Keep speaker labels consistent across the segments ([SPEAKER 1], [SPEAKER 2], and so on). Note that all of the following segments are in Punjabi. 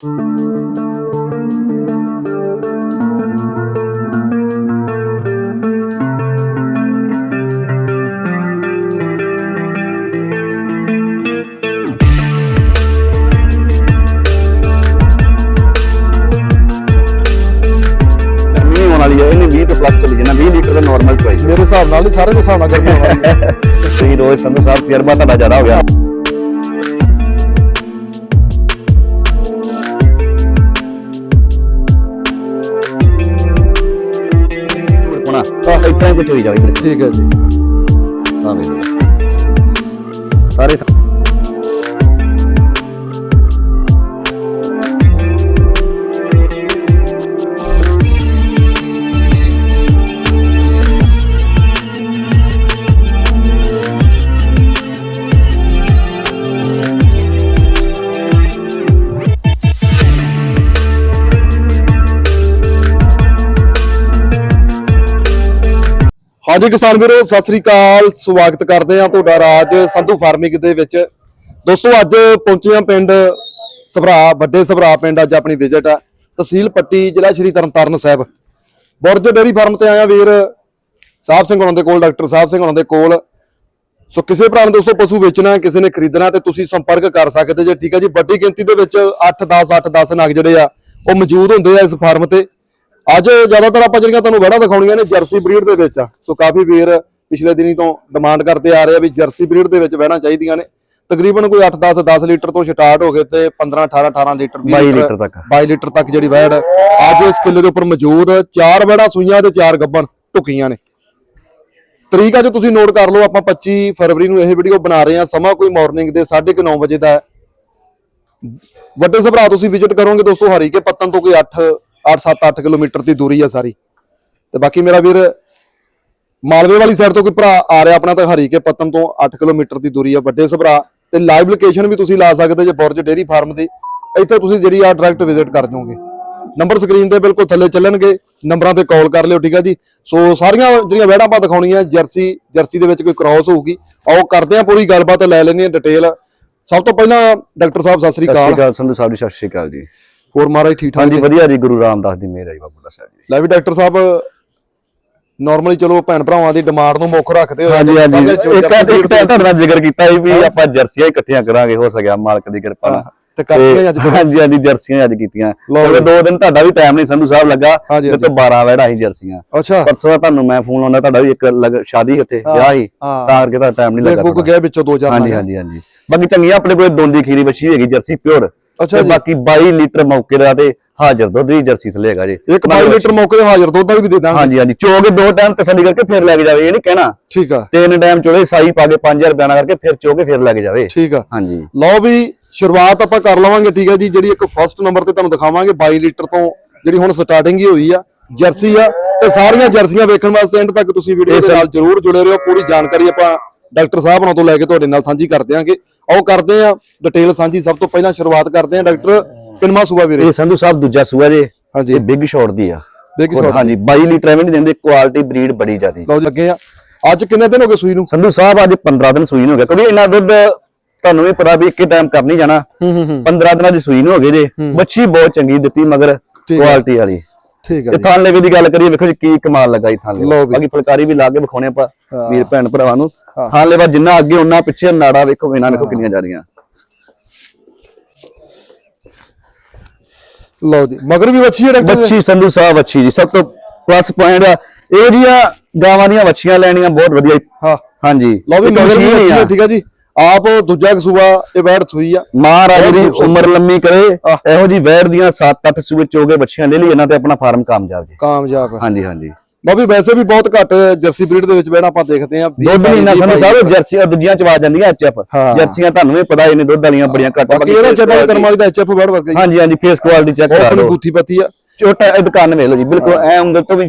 [SPEAKER 1] ਵਾਲੀ ਹੈ ਇਹਨੇ 20 ਤੋਂ ਪਲੱਸ ਚਲੀ ਜਾਣਾ 20 ਲੀਟਰ ਦਾ ਨਾਰਮਲ ਚੋਈ
[SPEAKER 2] ਮੇਰੇ ਹਿਸਾਬ ਨਾਲ ਹੀ ਸਾਰੇ ਦੇ ਹਿਸਾਬ ਨਾਲ ਗਰਮੀ ਹੋਣੀ ਹੈ।
[SPEAKER 1] ਤੁਸੀਂ ਰੋਜ਼ ਸੰਧੂ ਸਾਹਿਬ ਤਜਰਬਾ ਤੁਹਾਡਾ ਜ਼ਿਆਦਾ ਹੋ ਗਿਆ। ਤਾਂ ਕੁਝ ਹੋਈ ਜਾਵੇ
[SPEAKER 2] ਠੀਕ ਹੈ ਜੀ।
[SPEAKER 1] ਹਾਂ ਸਾਰੇ
[SPEAKER 2] ਹਾਂਜੀ ਕਿਸਾਨ ਵੀਰੋ, ਸਤਿ ਸ੍ਰੀ ਅਕਾਲ, ਸਵਾਗਤ ਕਰਦੇ ਹਾਂ ਤੁਹਾਡਾ ਰਾਜ ਸੰਧੂ ਫਾਰਮਿੰਗ ਦੇ ਵਿੱਚ। ਦੋਸਤੋ, ਅੱਜ ਪਹੁੰਚੇ ਹਾਂ ਪਿੰਡ ਸਭਰਾ, ਵੱਡੇ ਸਭਰਾ ਪਿੰਡ, ਅੱਜ ਆਪਣੀ ਵਿਜ਼ਿਟ ਆ। ਤਹਿਸੀਲ ਪੱਟੀ, ਜ਼ਿਲ੍ਹਾ ਸ਼੍ਰੀ ਤਰਨਤਾਰਨ ਸਾਹਿਬ। ਬੁਰਜ ਡੇਰੀ ਫਾਰਮ ਤੇ ਆਇਆ ਵੀਰ, ਸਾਹਿਬ ਸਿੰਘ ਹੁਣਾਂ ਦੇ ਕੋਲ, ਡਾਕਟਰ ਸਾਹਿਬ ਸਿੰਘ ਹੁਣਾਂ ਦੇ ਕੋਲ। ਸੋ ਕਿਸੇ ਭਰਾ ਨੇ ਦੋਸਤੋ ਪਸ਼ੂ ਵੇਚਣਾ, ਕਿਸੇ ਨੇ ਖਰੀਦਣਾ ਤੇ ਤੁਸੀਂ ਸੰਪਰਕ ਕਰ ਸਕਦੇ ਜੇ, ਠੀਕ ਹੈ ਜੀ? ਵੱਡੀ ਗਿਣਤੀ ਦੇ ਵਿੱਚ 8 10 8 10 ਨਗ ਜਿਹੜੇ ਆ, ਉਹ ਮੌਜੂਦ ਹੁੰਦੇ ਆ ਇਸ ਫਾਰਮ ਤੇ। ਅੱਜ ਜ਼ਿਆਦਾਤਰ ਆਪਾਂ ਜਿਹੜੀਆਂ ਤੁਹਾਨੂੰ ਵੜਾ ਦਿਖਾਉਣੀਆਂ ਨੇ ਜਰਸੀ ਬਰੀਡ ਦੇ ਵਿੱਚ ਆ। ਸੋ ਕਾਫੀ ਵੀਰ ਪਿਛਲੇ ਦਿਨੀ ਤੋਂ ਡਿਮਾਂਡ ਕਰਦੇ ਆ ਰਹੇ ਆ ਵੀ ਜਰਸੀ ਬਰੀਡ ਦੇ ਵਿੱਚ ਵਹਿਣਾ ਚਾਹੀਦੀਆਂ ਨੇ। ਤਕਰੀਬਨ ਕੋਈ 8 10 10 ਲੀਟਰ ਤੋਂ ਸਟਾਰਟ ਹੋ ਗਏ ਤੇ 15 18 18 ਲੀਟਰ 20
[SPEAKER 1] 22 ਲੀਟਰ ਤੱਕ।
[SPEAKER 2] 22 ਲੀਟਰ ਤੱਕ ਜਿਹੜੀ ਵਹਿੜ ਅੱਜ ਇਸ ਕਿੱਲੇ ਦੇ ਉੱਪਰ ਮੌਜੂਦ ਚਾਰ ਵੜਾ ਸੂਈਆਂ ਤੇ ਚਾਰ ਗੱਬਣ ਢੁਕੀਆਂ ਨੇ। ਤਰੀਕ ਅੱਜ ਤੁਸੀਂ ਨੋਟ ਕਰ ਲਓ ਆਪਾਂ 25 ਫਰਵਰੀ ਨੂੰ ਇਹ ਵੀਡੀਓ ਬਣਾ ਰਹੇ ਹਾਂ ਸਮਾਂ ਕੋਈ ਮਾਰਨਿੰਗ ਦੇ 9:30 ਵਜੇ ਦਾ ਵੱਡੇ ਸਭਰਾ ਤੁਸੀਂ ਵਿਜ਼ਿਟ ਕਰੋਗੇ ਦੋਸਤੋ ਹਰੀਕੇ ਪੱਤਨ ਤੋਂ ਕੋਈ 8 8 7 8 ਕਿਲੋਮੀਟਰ ਦੀ ਦੂਰੀ ਆ ਸਾਰੀ। ਤੇ ਬਾਕੀ ਮੇਰਾ ਵੀਰ, ਮਾਲਵੇ ਵਾਲੀ ਸਾਈਡ ਤੋਂ ਕੋਈ ਭਰਾ ਆ ਰਿਹਾ ਆਪਣਾ ਤਾਂ ਹਰੀਕੇ ਪੱਤਨ ਤੋਂ 8 ਕਿਲੋਮੀਟਰ ਦੀ ਦੂਰੀ ਆ, ਵੱਡੇ ਸਭਰਾ। ਤੇ ਲਾਈਵ ਲੋਕੇਸ਼ਨ ਵੀ ਤੁਸੀਂ ਲਾ ਸਕਦੇ ਜੇ ਬੁਰਜ ਡੇਰੀ ਫਾਰਮ ਦੀ। ਇੱਥੇ ਤੁਸੀਂ ਜਿਹੜੀ ਆ ਡਾਇਰੈਕਟ ਵਿਜ਼ਿਟ ਕਰ ਜਾਓਗੇ। ਨੰਬਰ ਸਕਰੀਨ ਤੇ ਬਿਲਕੁਲ ਥੱਲੇ ਚੱਲਣਗੇ। ਨੰਬਰਾਂ ਤੇ ਕਾਲ ਕਰ ਲਿਓ, ਠੀਕ ਆ ਜੀ? ਸੋ ਸਾਰੀਆਂ ਜਿਹੜੀਆਂ ਵੈੜਾਂ ਆਪਾਂ ਦਿਖਾਉਣੀਆਂ, ਜਰਸੀ ਜਰਸੀ ਦੇ ਵਿੱਚ ਕੋਈ ਕ੍ਰਾਸ ਹੋਊਗੀ। ਆਓ ਕਰਦੇ ਆ ਪੂਰੀ ਗੱਲਬਾਤ, ਲੈ ਲੈਣੀ ਆ ਡਿਟੇਲ ਸਭ ਤੋਂ ਪਹਿਲਾਂ ਡਾਕਟਰ ਸਾਹਿਬ, ਸਤਿ ਸ੍ਰੀ
[SPEAKER 1] ਸਤਿ ਸ਼੍ਰੀ
[SPEAKER 2] ਅਕਾਲ
[SPEAKER 1] ਅਕਾਲ ਸੰਧੂ ਸਾਹਿਬ ਜੀ, ਸਤਿ ਸ਼੍ਰੀ ਅਕਾਲ ਜੀ।
[SPEAKER 2] ਹੋਰ ਮਹਾਰਾਜ ਠੀਕ ਠਾਕ
[SPEAKER 1] ਹਾਂਜੀ? ਵਧੀਆ ਜੀ ਗੁਰੂ ਰਾਮਦਾਸ ਦੀ ਮਿਹਰ ਹੈ ਜੀ ਬਾਬੂ ਦਾ ਸਾਹਿਬ ਜੀ
[SPEAKER 2] ਲੈ ਵੀ ਡਾਕਟਰ ਸਾਹਿਬ ਨਾਰਮਲੀ ਚਲੋ ਭੈਣ ਭਰਾਵਾਂ ਦੀ ਡਿਮਾਂਡ ਨੂੰ ਮੁੱਖ ਰੱਖਦੇ ਹੋਏ
[SPEAKER 1] ਹਾਂਜੀ ਹਾਂਜੀ ਇੱਕ ਤਾਂ ਤੁਹਾਡੇ ਜ਼ਿਕਰ ਕੀਤਾ ਸੀ ਵੀ ਆਪਾਂ ਜਰਸੀਆਂ ਹੀ ਇਕੱਠੀਆਂ ਕਰਾਂਗੇ ਹੋ ਸਕਿਆ ਮਾਲਕ ਦੀ ਕਿਰਪਾ ਨਾਲ
[SPEAKER 2] ਤੇ ਕਰਕੇ ਅੱਜ।
[SPEAKER 1] ਹਾਂਜੀ ਹਾਂਜੀ ਜਰਸੀਆਂ ਅੱਜ ਕੀਤੀਆਂ ਕਿਉਂਕਿ। ਦੋ ਦਿਨ ਤੁਹਾਡਾ ਵੀ ਟਾਈਮ ਨਹੀਂ ਸੰਧੂ ਸਾਹਿਬ ਲੱਗਾ ਤੇ ਤੋਂ 12 ਵੜਾ ਸੀ ਜਰਸੀਆਂ
[SPEAKER 2] ਅੱਛਾ
[SPEAKER 1] ਪਰਸੋਂ ਦਾ ਤੁਹਾਨੂੰ ਮੈਂ ਫੋਨ ਲਾਉਂਦਾ ਤੁਹਾਡਾ ਵੀ ਇੱਕ ਸ਼ਾਦੀ ਉੱਥੇ
[SPEAKER 2] ਹਾਂ,
[SPEAKER 1] ਵਿਆਹ ਸੀ
[SPEAKER 2] ਹਾਂ।
[SPEAKER 1] ਤਾਂ ਕਰਕੇ ਤੁਹਾਡਾ ਟਾਈਮ ਨਹੀਂ ਲੱਗਾ ਥੋੜ੍ਹਾ।
[SPEAKER 2] ਗਏ ਵਿੱਚੋਂ ਦੋ ਚਾਰ
[SPEAKER 1] ਹਾਂਜੀ। ਹਾਂਜੀ ਹਾਂਜੀ ਬਾਕੀ ਚੰਗੀਆਂ ਆਪਣੇ ਕੋਲ ਦੋਂਦੀ ਖੀਰੀ ਬੱਚੀ ਹੈਗੀ ਜਰਸੀ ਪਿਓਰ
[SPEAKER 2] ਅੱਛਾ
[SPEAKER 1] ਤੇ
[SPEAKER 2] ਜੀ।
[SPEAKER 1] ਬਾਕੀ 22 ਲੀਟਰ ਮੌਕੇ ਦਾ ਤੇ ਹਾਜ਼ਰ ਦੁੱਧ ਦੀ ਜਰਸੀ ਥੱਲੇ ਹੈਗਾ ਜੀ।
[SPEAKER 2] ਇੱਕ 22 ਲੀਟਰ ਮੌਕੇ ਤੇ ਹਾਜ਼ਰ ਦੁੱਧ ਦਾ ਵੀ ਦੇ ਦਾਂਗੇ।
[SPEAKER 1] ਹਾਂਜੀ ਹਾਂਜੀ। ਚੋਗੇ ਦੋ ਟਾਈਮ ਤਸੱਲੀ ਕਰਕੇ ਫਿਰ ਲੈ ਕੇ ਜਾਵੇ ਇਹ ਨਹੀਂ ਕਹਿਣਾ।
[SPEAKER 2] ਠੀਕ ਆ।
[SPEAKER 1] ਤਿੰਨ ਟਾਈਮ ਚੋਲੇ ਸਾਈ ਪਾ ਕੇ 5000 ਬਿਆਨਾ ਕਰਕੇ ਫਿਰ ਚੋਗੇ ਫਿਰ ਲੈ ਕੇ ਜਾਵੇ।
[SPEAKER 2] ਠੀਕ ਆ।
[SPEAKER 1] ਹਾਂਜੀ।
[SPEAKER 2] ਲਓ ਵੀ ਸ਼ੁਰੂਆਤ ਆਪਾਂ ਕਰ ਲਵਾਂਗੇ ਠੀਕ ਹੈ ਜੀ। ਜਿਹੜੀ ਇੱਕ ਫਸਟ ਨੰਬਰ ਤੇ ਤੁਹਾਨੂੰ ਦਿਖਾਵਾਂਗੇ 22 ਲੀਟਰ ਤੋਂ ਜਿਹੜੀ ਹੁਣ ਸਟਾਰਟਿੰਗ ਹੀ ਹੋਈ ਆ ਜਰਸੀ ਆ। ਤੇ ਸਾਰੀਆਂ ਜਰਸੀਆਂ ਵੇਖਣ ਵਾਸਤੇ ਐਂਡ ਤੱਕ ਤੁਸੀਂ ਵੀਡੀਓ ਦੇ ਨਾਲ ਜਰੂਰ ਜੁੜੇ ਰਹੋ। ਪੂਰੀ ਜਾਣਕਾਰੀ ਆਪਾਂ ਡਾਕਟਰ ਸਾਹਿਬ ਨਾਲ ਤੋਂ ਲੈ ਕੇ ਤੁਹਾਡੇ ਨਾਲ ਸਾਂਝੀ ਕਰ ਦਿਆਂਗੇ। ਆਓ ਕਰਦੇ ਆ ਡਿਟੇਲ ਸਾਂਝੀ ਸਭ ਤੋਂ ਪਹਿਲਾਂ ਸ਼ੁਰੂਆਤ ਕਰਦੇ ਆ ਡਾਕਟਰ ਕਿਨਮਾ ਸੂਆ ਵੀਰੇ।
[SPEAKER 1] ਇਹ ਸੰਧੂ ਸਾਹਿਬ ਦੂਜਾ ਸੂਆ ਜੇ
[SPEAKER 2] ਹਾਂਜੀ।
[SPEAKER 1] ਇਹ ਬਿਗ ਸ਼ਾਟ ਦੀ ਆ।
[SPEAKER 2] ਬਿਗ ਸ਼ਾਟ
[SPEAKER 1] ਹਾਂਜੀ 22 ਲੀਟਰ ਐਵੇਂ ਨਹੀਂ ਦਿੰਦੇ ਕੁਆਲਿਟੀ ਬਰੀਡ ਬੜੀ ਜ਼ਿਆਦੀ।
[SPEAKER 2] ਲਓ ਜੀ ਲੱਗੇ ਆ। ਅੱਜ ਕਿੰਨੇ ਦਿਨ ਹੋ ਗਏ ਸੂਈ ਨੂੰ?
[SPEAKER 1] ਸੰਧੂ ਸਾਹਿਬ ਅੱਜ 15 ਦਿਨ ਸੂਈ ਨੂੰ ਹੋ ਗਿਆ ਕਿਉਂਕਿ ਇੰਨਾ ਦੁੱਧ ਤੁਹਾਨੂੰ ਵੀ ਪਤਾ ਵੀ ਇੱਕੇ ਟਾਈਮ ਕਰ ਨਹੀਂ ਜਾਣਾ।
[SPEAKER 2] ਹੂੰ ਹੂੰ ਹੂੰ।
[SPEAKER 1] 15 ਦਿਨਾਂ ਦੀ ਸੂਈ ਨੂੰ ਹੋ ਗਏ ਜੇ ਬੱਚੀ ਬਹੁਤ ਚੰਗੀ ਦਿੱਤੀ ਮਗਰ
[SPEAKER 2] ਠੀਕ।
[SPEAKER 1] ਕੁਆਲਿਟੀ ਵਾਲੀ।
[SPEAKER 2] ਠੀਕ ਹੈ
[SPEAKER 1] ਤੇ
[SPEAKER 2] ਜੀ।
[SPEAKER 1] ਥਾਂ ਲੇਵੇ ਦੀ ਗੱਲ ਕਰੀਏ ਵੇਖੋ ਜੀ ਕੀ ਕਮਾਲ ਲੱਗਾ ਜੀ ਥਾਂ
[SPEAKER 2] ਲਓ
[SPEAKER 1] ਲੇਵੇ
[SPEAKER 2] ਵੀ।
[SPEAKER 1] ਬਾਕੀ ਫੁਲਕਾਰੀ ਵੀ ਲਾ ਕੇ ਵਿਖਾਉਣੇ ਆਪਾਂ
[SPEAKER 2] ਹਾਂ।
[SPEAKER 1] ਵੀਰ ਭੈਣ ਭਰਾਵਾਂ ਨੂੰ।
[SPEAKER 2] ਹਾਂ।
[SPEAKER 1] ਲੇਵਾ ਜਿੰਨਾ ਅੱਗੇ ਉਹਨਾਂ ਪਿੱਛੇ ਨਾੜਾ ਵੇਖੋ ਇਹਨਾਂ ਵੇਖੋ ਕਿੰਨੀਆਂ ਜਾ ਰਹੀਆਂ।
[SPEAKER 2] ਲਓ ਜੀ ਮਗਰ ਵੀ ਵੱਛੀ ਹੈ ਡਾਕਟਰ?
[SPEAKER 1] ਬੱਚੀ ਸੰਧੂ ਸਾਹਿਬ ਅੱਛੀ ਜੀ ਸਭ ਤੋਂ ਪਲੱਸ ਪੁਆਇੰਟ ਆ। ਇਹ ਜੀਆਂ ਗਾਵਾਂ ਦੀਆਂ ਵੱਛੀਆਂ ਲੈਣੀਆਂ ਬਹੁਤ ਵਧੀਆ।
[SPEAKER 2] ਹਾਂ।
[SPEAKER 1] ਹਾਂਜੀ।
[SPEAKER 2] ਲਓ ਵੀ ਮਗਰ ਵੀ ਵੱਛੀ
[SPEAKER 1] ਹੀ।
[SPEAKER 2] ਠੀਕ ਹੈ ਜੀ। ਆਪ ਦੂਜਾ ਕਸੂਆ ਇਹ ਬੈਠ ਸੂਈ ਆ।
[SPEAKER 1] ਮਹਾਰਾਜ ਦੀ ਉਮਰ ਲੰਮੀ ਕਰੇ। ਇਹੋ ਜੀ ਵੈੜ ਦੀਆਂ 7-8 ਸੂਏ ਚੋਗੇ ਬੱਚੀਆਂ ਲੈ ਲਈ ਇਹਨਾਂ ਤੇ ਆਪਣਾ ਫਾਰਮ ਕਾਮਯਾਬ ਜੀ।
[SPEAKER 2] ਕਾਮਯਾਬ।
[SPEAKER 1] ਹਾਂਜੀ ਹਾਂਜੀ।
[SPEAKER 2] ਵੀ ਵੈਸੇ ਵੀ ਬਹੁਤ ਘੱਟ ਜਰਸੀ ਬਰੀਡ ਦੇ ਵਿੱਚ ਬੈਣਾ ਆਪਾਂ ਦੇਖਦੇ ਆ
[SPEAKER 1] ਦੁੱਧ ਵੀ ਇੰਨਾ ਸੰਧੂ ਸਾਹਿਬ ਜਰਸੀਆਂ ਦੂਜੀਆਂ ਚਵਾ ਜਾਂਦੀਆਂ ਐਚਐਫ। ਜਰਸੀਆਂ ਤੁਹਾਨੂੰ ਵੀ ਪਤਾ ਇਹਨੇ ਦੁੱਧ ਵਾਲੀਆਂ ਬੜੀਆਂ ਘੱਟ
[SPEAKER 2] ਬਾਕੀ ਇਹਦਾ ਚੱਪਾ ਕਰਮ ਵਾਲੀ ਦਾ ਐਚਐਫ ਬੈਠ ਵਰਗਾ
[SPEAKER 1] ਹਾਂਜੀ ਹਾਂਜੀ ਫੇਸ ਕੁਆਲਿਟੀ ਚੈੱਕ
[SPEAKER 2] ਬਹੁਤ
[SPEAKER 1] ਕਰਾ ਲਓ
[SPEAKER 2] ਬੂਥੀ ਪੱਤੀ ਆ।
[SPEAKER 1] ਛੋਟਾ ਇਹ ਦੁਕਾਨ ਵੇਖ ਲਓ ਜੀ ਬਿਲਕੁਲ ਐ ਉਂਗਲ ਤੋਂ ਵੀ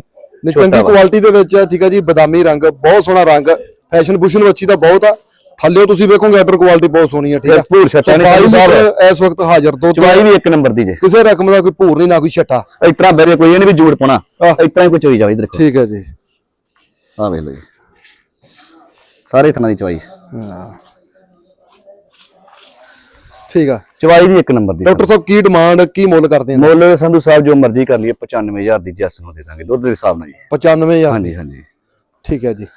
[SPEAKER 2] ਚੰਗੀ। ਕੁਆਲਿਟੀ ਦੇ ਵਿੱਚ ਆ ਠੀਕ ਹੈ ਜੀ ਬਦਾਮੀ ਰੰਗ ਬਹੁਤ ਸੋਹਣਾ ਰੰਗ ਫੈਸ਼ਨ ਬੁਸ਼ਨ ਵੱਛੀ ਦਾ ਬਹੁਤ ਆ। ਥੱਲੇ ਤੁਸੀਂ ਵੇਖੋਗੇ ਅਡਰ ਕੁਆਲਿਟੀ ਬਹੁਤ ਸੋਹਣੀ ਆ ਠੀਕ ਆ।
[SPEAKER 1] ਭੂਰ ਛੱਟਾ ਸੰਧੂ ਸਾਹਿਬ
[SPEAKER 2] ਇਸ ਵਕਤ ਹਾਜ਼ਰ ਦੁੱਧ
[SPEAKER 1] ਚਵਾਈ ਵੀ ਇੱਕ ਨੰਬਰ ਦੀ ਜੇ।
[SPEAKER 2] ਕਿਸੇ ਰਕਮ ਦਾ ਕੋਈ ਭੂਰ ਨਹੀਂ ਨਾ ਕੋਈ ਛੱਟਾ।
[SPEAKER 1] ਇਸ ਤਰ੍ਹਾਂ ਬਰੇ ਕੋਈ ਨਹੀਂ ਵੀ ਜੂੜ ਪਾਉਣਾ। ਇਸ ਤਰ੍ਹਾਂ ਹੀ ਕੁਝ ਹੋਈ ਜਾਵੇ ਇਧਰ
[SPEAKER 2] ਠੀਕ ਹੈ ਜੀ।
[SPEAKER 1] ਆ ਵੇਖ ਲਓ ਜੀ। ਸਾਰੇ ਥਣਾ ਦੀ ਚਵਾਈ।
[SPEAKER 2] ਠੀਕ ਆ।
[SPEAKER 1] ਚਵਾਈ ਦੀ ਇੱਕ ਨੰਬਰ ਦੀ।
[SPEAKER 2] ਡਾਕਟਰ ਸਾਹਿਬ ਕੀ ਡਿਮਾਂਡ ਕੀ ਮੁੱਲ ਕਰਦੇ ਆ
[SPEAKER 1] ਮੁੱਲ ਸੰਧੂ ਸਾਹਿਬ ਜੋ ਮਰਜ਼ੀ ਕਰ ਲਈਏ 95000 ਦੀ ਜੈਸ ਨੂੰ ਦੇ ਦਾਂਗੇ ਦੁੱਧ ਦੇ ਹਿਸਾਬ ਨਾਲ ਜੀ।
[SPEAKER 2] 95000
[SPEAKER 1] ਹਾਂਜੀ ਹਾਂਜੀ।
[SPEAKER 2] ਠੀਕ ਹੈ ਜੀ।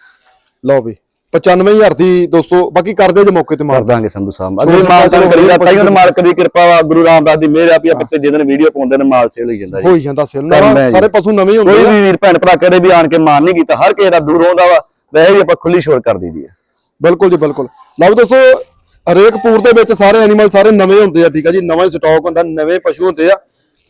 [SPEAKER 2] ਲਓ ਵੀ। 95000 ਦੀ ਦੋਸਤੋ ਬਾਕੀ ਕਰਦੇ ਜੇ ਮੌਕੇ ਤੇ
[SPEAKER 1] ਕਰ
[SPEAKER 2] ਮਾਰ
[SPEAKER 1] ਦਾਂਗੇ ਸੰਧੂ ਸਾਹਿਬ। ਅਗਲੇ ਮਾਲ ਤਾਂ ਕਰੀਦਾ ਮਾਲਕ ਦੀ ਕਿਰਪਾ ਵਾ ਗੁਰੂ ਰਾਮਦਾਸ ਦੀ ਮਿਹਰ ਆ ਵੀ ਆਪਾਂ ਤੇ ਵੀਡੀਓ ਪਾਉਂਦੇ ਨੇ ਮਾਲ ਸੇਲ ਹੋਈ ਜਾਂਦਾ ਜੀ।
[SPEAKER 2] ਹੋਈ ਜਾਂਦਾ ਸੇਲ। ਸਾਰੇ ਪਸ਼ੂ ਨਵੇਂ ਹੁੰਦੇ
[SPEAKER 1] ਕੋਈ
[SPEAKER 2] ਆ।
[SPEAKER 1] ਵੀ ਵੀਰ ਭੈਣ ਭਰਾ ਕਦੇ ਵੀ ਆਣ ਕੇ ਮਾਨ ਨਹੀਂ ਕੀਤਾ ਹਰ ਕਿਸੇ ਦਾ ਦੂਰ ਆਉਂਦਾ ਵਾ ਵੈਸੇ ਵੀ ਆਪਾਂ ਖੁੱਲੀ ਛੋੜ ਕਰ ਦਈਦੀ ਆ।
[SPEAKER 2] ਬਿਲਕੁਲ ਜੀ ਬਿਲਕੁਲ। ਲਓ ਦੋਸਤੋ ਹਰੇਕ ਪੂਰ ਦੇ ਵਿੱਚ ਸਾਰੇ ਐਨੀਮਲ ਸਾਰੇ ਨਵੇਂ ਹੁੰਦੇ ਆ ਠੀਕ ਆ ਜੀ? ਨਵਾਂ ਸਟਾਕ ਹੁੰਦਾ ਨਵੇਂ ਪਸ਼ੂ ਹੁੰਦੇ ਆ।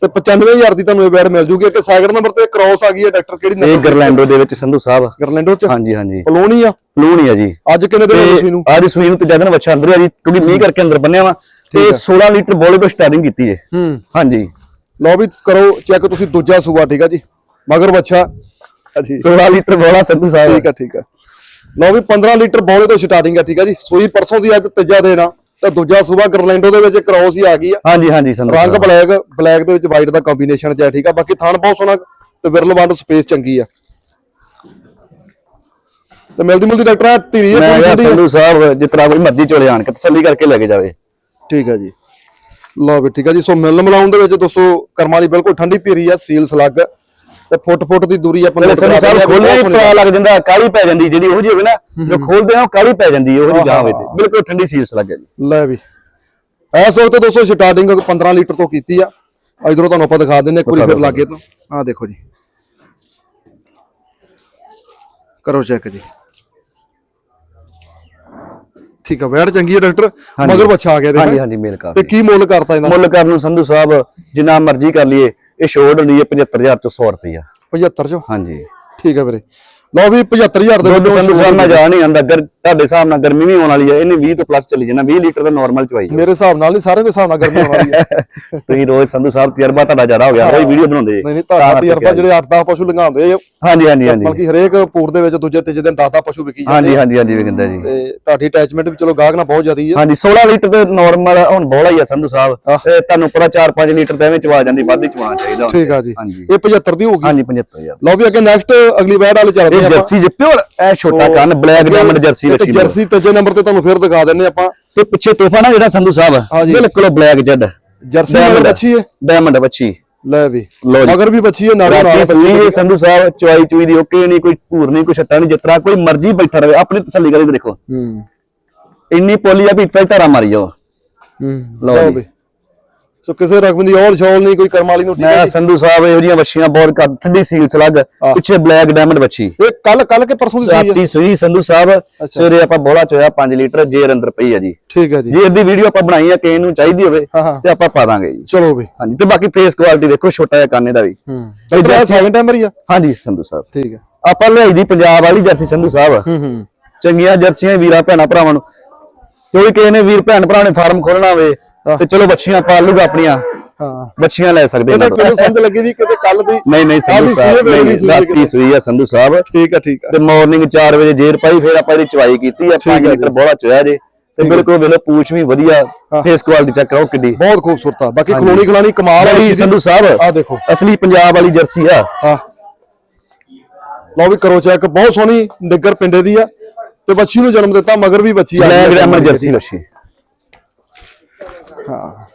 [SPEAKER 2] ਤੇ 95000 ਦੀ ਤੁਹਾਨੂੰ ਇਹ ਬੈਡ ਮਿਲ ਜੂਗੀ। ਕਿ ਸੈਕਿੰਡ ਨੰਬਰ ਤੇ ਕ੍ਰਾਸ ਆ ਗਈ ਹੈ ਡਾਕਟਰ ਕਿਹੜੀ
[SPEAKER 1] ਇਹ
[SPEAKER 2] ਨੰਬਰ
[SPEAKER 1] ਗਰਲੈਂਡੋ ਦੇ ਵਿੱਚ ਸੰਧੂ ਸਾਹਿਬ
[SPEAKER 2] ਗਰਲੈਂਡੋ ਚ?
[SPEAKER 1] ਹਾਂਜੀ ਹਾਂਜੀ।
[SPEAKER 2] ਪਲੋਣੀ ਆ?
[SPEAKER 1] ਪਲੂਣ ਆ ਜੀ।
[SPEAKER 2] ਅੱਜ ਕਿੰਨੇ ਦਿਨ ਤੁਸੀਂ ਨੂੰ?
[SPEAKER 1] ਆਦੀ ਸੂਈ ਨੂੰ ਤੇ ਜਦਨ ਬੱਚਾ ਅੰਦਰ ਆ ਜੀ ਕਿਉਂਕਿ ਮੀਂਹ ਕਰਕੇ ਅੰਦਰ ਬੰਨਿਆ ਵਾ ਤੇ 16 ਲੀਟਰ ਬੋਲੇ ਤੋਂ ਸਟਾਰਟਿੰਗ ਕੀਤੀ ਹੈ
[SPEAKER 2] ਹੂੰ।
[SPEAKER 1] ਹਾਂਜੀ।
[SPEAKER 2] ਲਓ ਵੀ ਕਰੋ ਚੈੱਕ ਤੁਸੀਂ ਦੂਜਾ ਸੂਆ ਠੀਕ ਆ ਜੀ? ਮਗਰ ਬੱਚਾ ਜੀ
[SPEAKER 1] 16 ਲੀਟਰ ਬੋਲਾ ਸੰਧੂ ਸਾਹਿਬ
[SPEAKER 2] ਠੀਕ ਆ ਠੀਕ ਆ। ਲਓ ਵੀ 15 ਲੀਟਰ ਬੋਲੇ ਤੋਂ ਸਟਾਰਟਿੰਗ ਆ ਠੀਕ ਆ ਜੀ? ਸੂਈ ਪਰਸੋਂ ਦੀ ਅੱਜ ਤੀਜਾ ਆ। ਤੇ ਦੂਜਾ ਸੂਆ ਗਰਲੈਂਡੋ ਦੇ ਵਿੱਚ ਕ੍ਰਾਸ ਹੀ ਆ ਗਈ ਆ।
[SPEAKER 1] ਹਾਂਜੀ ਹਾਂਜੀ ਸੰਧੂ
[SPEAKER 2] ਰੰਗ
[SPEAKER 1] ਸਾਹਿਬ
[SPEAKER 2] ਬਲੈਕ ਬਲੈਕ ਦੇ ਵਿੱਚ ਵਾਈਟ ਦਾ ਕੰਬੀਨੇਸ਼ਨ ਚ ਹੈ ਠੀਕ ਆ। ਬਾਕੀ ਥਣ ਬਹੁਤ ਸੋਹਣਾ ਤੇ ਵਿਰਲ ਵੰਡ ਸਪੇਸ ਚੰਗੀ ਆ। ਤੇ ਮਿਲਦੀ ਮਿਲਦੀ ਡਾਕਟਰ ਆ ਧੀਰੀ
[SPEAKER 1] ਮੈਂ
[SPEAKER 2] ਪੂਰੀ
[SPEAKER 1] ਕਿਹਾ
[SPEAKER 2] ਆ।
[SPEAKER 1] ਸੰਧੂ ਸਾਹਿਬ ਜਿਤਨਾ ਕੋਈ ਮਰਜ਼ੀ ਚੋਲੇ ਆਣ ਕੇ ਤਸੱਲੀ ਕਰਕੇ ਲੈ ਕੇ ਜਾਵੇ।
[SPEAKER 2] ਠੀਕ ਆ ਜੀ। ਲਓ ਵੀ ਠੀਕ ਆ ਜੀ। ਸੋ ਮਿਲਣ ਮਿਲਾਉਣ ਦੇ ਵਿੱਚ ਦੋਸਤੋ ਕਰਮਾਂ ਵਾਲੀ ਬਿਲਕੁਲ ਠੰਡੀ ਧੀਰੀ ਆ ਸੀਲ ਸਲੱਗ ਤੇ ਫੁੱਟ ਫੁੱਟ ਦੀ ਦੂਰੀ ਆਪਾਂ
[SPEAKER 1] ਸੰਧੂ
[SPEAKER 2] ਕਰਾ
[SPEAKER 1] ਸਾਹਿਬ
[SPEAKER 2] ਦਿੰਦੇ
[SPEAKER 1] ਖੋਲੇ ਪਤਾ ਲੱਗ ਜਾਂਦਾ ਕਾਲੀ ਪੈ ਜਾਂਦੀ ਜਿਹੜੀ ਉਹ ਜਿਹੀ ਹੋਵੇ ਨਾ ਜੋ ਖੋਲਦੇ ਆ ਕਾਲੀ ਪੈ ਜਾਂਦੀ ਉਹ ਜਿਹੀ ਗਾਂ ਹੋਵੇ ਤੇ। ਬਿਲਕੁਲ ਠੰਡੀ ਸੀਸ ਲੱਗ ਜੀ।
[SPEAKER 2] ਲੈ ਵੀ। ਐਸ ਵਕਤ ਦੋਸਤੋ ਸਟਾਰਟਿੰਗ 15 ਲੀਟਰ ਤੋਂ ਕੀਤੀ ਆ। ਇਧਰੋਂ ਤੁਹਾਨੂੰ ਆਪਾਂ ਦਿਖਾ ਇੱਕ ਵਾਰੀ ਫਿਰ ਲਾਗੇ ਤੋਂ। ਆਹ ਦੇਖੋ ਜੀ। ਕਰੋ ਚੈੱਕ ਜੀ। ਠੀਕ ਆ ਵੈੜ ਚੰਗੀ ਹੈ ਡਾਕਟਰ
[SPEAKER 1] ਹਾਂਜੀ।
[SPEAKER 2] ਮਗਰ ਬੱਚਾ ਆ ਗਿਆ
[SPEAKER 1] ਹਾਂਜੀ
[SPEAKER 2] ਦੇਖੋ।
[SPEAKER 1] ਹਾਂਜੀ ਮੇਲ ਕਰ
[SPEAKER 2] ਤੇ ਕੀ ਮੁੱਲ ਕਰਤਾ ਇਹਦਾ
[SPEAKER 1] ਮੁੱਲ ਕਰਨ ਨੂੰ ਸੰਧੂ ਸਾਹਿਬ ਜਿੰਨਾ ਮਰਜ਼ੀ ਕਰ ਲਈਏ। ਇਹ ਛੋੜ ਹੁੰਦੀ ਹੈ 75000 ਤੋਂ 100 ਰੁਪਇਆ
[SPEAKER 2] 75 ਚੋਂ?
[SPEAKER 1] ਹਾਂਜੀ।
[SPEAKER 2] ਠੀਕ ਹੈ ਵੀਰੇ। ਲਓ ਵੀ 75000 ਦੇ
[SPEAKER 1] ਦੁੱਧ
[SPEAKER 2] ਵਿੱਚੋਂ
[SPEAKER 1] ਸੰਧੂ ਸਾਹਿਬ ਨਾਲ ਜਾ ਨਹੀਂ ਆਂਦਾ ਅਗਰ ਤੁਹਾਡੇ ਹਿਸਾਬ ਨਾਲ ਗਰਮੀ ਵੀ ਆਉਣ ਵਾਲੀ ਹੈ ਇਹਨੇ 20 ਤੋਂ ਪਲੱਸ ਚੱਲੀ ਜਾਣਾ 20 ਲੀਟਰ ਦਾ ਨਾਰਮਲ ਚਵਾਈ।
[SPEAKER 2] ਮੇਰੇ ਹਿਸਾਬ ਨਾਲ ਨਹੀਂ ਸਾਰਿਆਂ ਦੇ ਹਿਸਾਬ ਨਾਲ ਗਰਮੀ ਆਉਣ ਵਾਲੀ ਹੈ।
[SPEAKER 1] ਤੁਸੀਂ ਰੋਜ਼ ਸੰਧੂ ਸਾਹਿਬ ਤਜਰਬਾ ਤੁਹਾਡਾ ਜ਼ਿਆਦਾ ਹੋ ਗਿਆ ਰੋਜ਼ ਵੀਡੀਓ ਬਣਾਉਂਦੇ
[SPEAKER 2] ਨਹੀਂ ਨਹੀਂ ਤੁਹਾਡਾ ਤਜਰਬਾ ਜਿਹੜੇ 8-10 ਪਸ਼ੂ ਲੰਘਾਉਂਦੇ ਆ।
[SPEAKER 1] ਹਾਂਜੀ ਹਾਂਜੀ ਹਾਂਜੀ।
[SPEAKER 2] ਬਲਕਿ ਹਰੇਕ ਪੂਰ ਦੇ ਵਿੱਚ ਦੂਜੇ ਤੀਜੇ ਦਿਨ 10-10 ਪਸ਼ੂ ਵਿਕੀ ਜਾਂਦੇ
[SPEAKER 1] ਹਾਂਜੀ ਹਾਂਜੀ ਹਾਂਜੀ ਵਿਕਿੰਦਾ ਜੀ।
[SPEAKER 2] ਤੇ ਤੁਹਾਡੀ ਅਟੈਚਮੈਂਟ ਵੀ ਚਲੋ ਗਾਹਕ ਨਾਲ ਬਹੁਤ ਜ਼ਿਆਦੀ ਆ।
[SPEAKER 1] ਹਾਂਜੀ 16 ਲੀਟਰ ਤੇ ਨਾਰਮਲ ਹੁਣ ਬੋਲਾ ਹੀ ਆ ਸੰਧੂ ਸਾਹਿਬ। ਤੁਹਾਨੂੰ ਪਤਾ 4-5 ਲੀਟਰ ਤੇ ਐਵੇਂ ਚਵਾ ਜਾਂਦੀ ਵੱਧ ਹੀ ਚਵਾਉਣਾ ਚਾਹੀਦਾ।
[SPEAKER 2] ਠੀਕ ਆ ਜੀ। ਇਹ 75 ਦੀ ਹੋਊਗੀ
[SPEAKER 1] ਹਾਂਜੀ 75000
[SPEAKER 2] ਲਓ ਵੀ ਅੱਗੇ ਨੈਕਸਟ ਅਗਲੀ ਵੈਡ ਵਾਲੇ ਚੱਲਦੇ
[SPEAKER 1] ਇਹ
[SPEAKER 2] ਆਪਾਂ
[SPEAKER 1] ਜਰਸੀ ਜੇ ਪਿਓਰ ਐ ਛੋਟਾ ਕੰਨ ਬਲੈਕ ਡਾਇਮੰਡ ਜਰਸੀ
[SPEAKER 2] ਇੱਕ
[SPEAKER 1] ਰੱਖੀ ਹੋਈ।
[SPEAKER 2] ਜਰਸੀ ਤੀਜੇ ਨੰਬਰ ਤੇ ਤੁਹਾਨੂੰ ਫਿਰ ਦਿਖਾ ਦਿੰਨੇ ਆਪਾਂ।
[SPEAKER 1] ਤੇ ਪਿੱਛੇ ਤੋਹਫਾ ਨਾ ਜਿਹੜਾ ਸੰਧੂ ਸਾਹਿਬ
[SPEAKER 2] ਹਾਂਜੀ।
[SPEAKER 1] ਬਿਲਕੁਲ ਬਲੈਕ ਜੈਡ।
[SPEAKER 2] ਜਰਸੀ ਨੰਬਰ ਅੱਛੀ ਹੈ?
[SPEAKER 1] ਡਾਇਮੰਡ ਬੱਚੀ
[SPEAKER 2] ਲੈ ਵੀ।
[SPEAKER 1] ਲਓ ਜੀ।
[SPEAKER 2] ਮਗਰ ਵੀ ਬੱਚੀ ਹੈ ਨਾਲੋਂ ਨਾਲ
[SPEAKER 1] ਰਾਤੀ ਸੂਈ ਇਹ ਸੰਧੂ ਸਾਹਿਬ ਚਵਾਈ ਚੂਈ ਦੀ ਓਕੇ ਨਹੀਂ ਕੋਈ ਭੂਰ ਨਹੀਂ ਕੋਈ ਛੱਟਾ ਨਹੀਂ ਜਿਤਨਾ ਕੋਈ ਮਰਜ਼ੀ ਬੈਠਾ ਰਵੇ ਆਪਣੀ ਤਸੱਲੀ ਕਰੇ ਦੇਖੋ।
[SPEAKER 2] ਹੂੰ।
[SPEAKER 1] ਇੰਨੀ ਪੋਲੀ ਆ ਵੀ ਇੱਥੇ ਧਾਰਾ ਮਾਰੀ ਜਾਓ।
[SPEAKER 2] ਹੂੰ।
[SPEAKER 1] ਲਓ
[SPEAKER 2] ਲਓ
[SPEAKER 1] ਜੀ।
[SPEAKER 2] ਵੀ। ਸੋ ਕਿਸੇ ਰਕਮ ਦੀ ਔਲ ਸ਼ੌਲ ਨਹੀਂ ਕੋਈ ਕਰਮ ਵਾਲੀ ਨੂੰ ਠੀਕ ਹੈ
[SPEAKER 1] ਮੈਂ। ਸੰਧੂ ਸਾਹਿਬ ਇਹੋ ਜਿਹੀਆਂ ਵੱਛੀਆਂ ਬਹੁਤ ਕਰ ਠੰਡੀ ਸੀਲ ਸਲੱਗ ਪਿੱਛੇ ਬਲੈਕ ਡਾਇਮੰਡ ਵੱਛੀ
[SPEAKER 2] ਇਹ ਕੱਲ ਕੱਲ ਕੇ ਪਰਸੋਂ ਦੀ ਸੂਈ
[SPEAKER 1] ਰਾਤੀ ਸੂਈ ਸੰਧੂ ਸਾਹਿਬ ਸਵੇਰੇ ਆਪਾਂ ਬੋਲਾ ਚੋਇਆ 5 ਲੀਟਰ ਜੇਰ ਅੰਦਰ ਪਈ ਆ ਜੀ।
[SPEAKER 2] ਠੀਕ ਹੈ ਜੀ।
[SPEAKER 1] ਜੇ ਇਹਦੀ ਵੀਡੀਓ ਆਪਾਂ ਬਣਾਈ ਆ ਕਿਸੇ ਨੂੰ ਚਾਹੀਦੀ ਹੋਵੇ ਤੇ ਆਪਾਂ ਪਾ ਦਾਂਗੇ ਜੀ।
[SPEAKER 2] ਚਲੋ ਵੀ।
[SPEAKER 1] ਹਾਂਜੀ ਤੇ ਬਾਕੀ ਫੇਸ ਕੁਆਲਿਟੀ ਦੇਖੋ ਛੋਟਾ ਜਿਹਾ ਕਾਨੇ ਦਾ ਵੀ।
[SPEAKER 2] ਹੂੰ। ਇਹ ਸੈਕਿੰਡ ਟਾਈਮਰ ਹੀ ਆ
[SPEAKER 1] ਹਾਂਜੀ ਸੰਧੂ ਸਾਹਿਬ।
[SPEAKER 2] ਠੀਕ ਹੈ।
[SPEAKER 1] ਆਪਾਂ ਲਿਆਈ ਦੀ ਪੰਜਾਬ ਵਾਲੀ ਜਰਸੀ ਸੰਧੂ ਸਾਹਿਬ।
[SPEAKER 2] ਹੂੰ ਹੂੰ।
[SPEAKER 1] ਚੰਗੀਆਂ ਜਰਸੀਆਂ ਵੀਰਾਂ ਭੈਣਾਂ ਭਰਾਵਾਂ ਨੂੰ। ਕੋਈ ਕਿਸੇ ਨੇ ਵੀਰ ਭੈਣ ਭਰਾ ਨੇ ਫਾਰਮ ਖੋਲਣਾ ਹੋਵੇ ਤੇ ਚਲੋ ਬੱਚੀਆਂ ਪਾਲ ਲੂਗਾ ਆਪਣੀਆਂ।
[SPEAKER 2] ਹਾਂ।
[SPEAKER 1] ਬੱਚੀਆਂ ਲੈ ਸਕਦੇ ਤੋਂ।
[SPEAKER 2] ਕਿਹਨੂੰ ਸਮਝ ਲੱਗੀ ਵੀ ਕਿਤੇ ਕੱਲ ਦੀ
[SPEAKER 1] ਨਹੀਂ ਨਹੀਂ ਸੰਧੂ ਸਾਹਿਬ
[SPEAKER 2] ਵੇਲੇ
[SPEAKER 1] ਨਹੀਂ, ਰਾਤੀ ਸੂਈ ਆ ਸੰਧੂ ਸਾਹਿਬ।
[SPEAKER 2] ਠੀਕ ਆ ਠੀਕ ਆ।
[SPEAKER 1] ਤੇ ਮਾਰਨਿੰਗ 4 ਵਜੇ ਜੇਰ ਪਾਈ ਫਿਰ ਆਪਾਂ ਇਹਦੀ ਚਵਾਈ ਕੀਤੀ ਆ 5 ਲੀਟਰ ਬੋਲਾ ਚੋਇਆ ਜੇ। ਤੇ ਬਿਲਕੁਲ ਵੇਲੇ ਪੂਛ ਵੀ ਵਧੀਆ ਫੇਸ ਕੁਆਲਿਟੀ ਚੈੱਕ ਕਰੋ ਕਿੱਡੀ।
[SPEAKER 2] ਬਹੁਤ ਖੂਬਸੂਰਤ ਆ। ਬਾਕੀ ਖਲੋਣੀ ਖਲਾਣੀ ਕਮਾਲ ਆ
[SPEAKER 1] ਬੜੀ ਸੰਧੂ ਸਾਹਿਬ
[SPEAKER 2] ਆ ਦੇਖੋ।
[SPEAKER 1] ਅਸਲੀ ਪੰਜਾਬ ਵਾਲੀ ਜਰਸੀ ਆ।
[SPEAKER 2] ਹਾਂ। ਲਓ ਵੀ ਕਰੋ ਚੈੱਕ ਬਹੁਤ ਸੋਹਣੀ ਨਿੱਗਰ ਪਿੰਡੇ ਦੀ ਆ। ਤੇ ਬੱਚੀ ਨੂੰ ਜਨਮ ਦਿੱਤਾ ਮਗਰ ਵੀ ਬੱਚੀ ਆ
[SPEAKER 1] ਬਲੈਕ ਡਾਇਮੰਡ ਜਰਸੀ ਵੱਛੀ।
[SPEAKER 2] ਹਾਂ।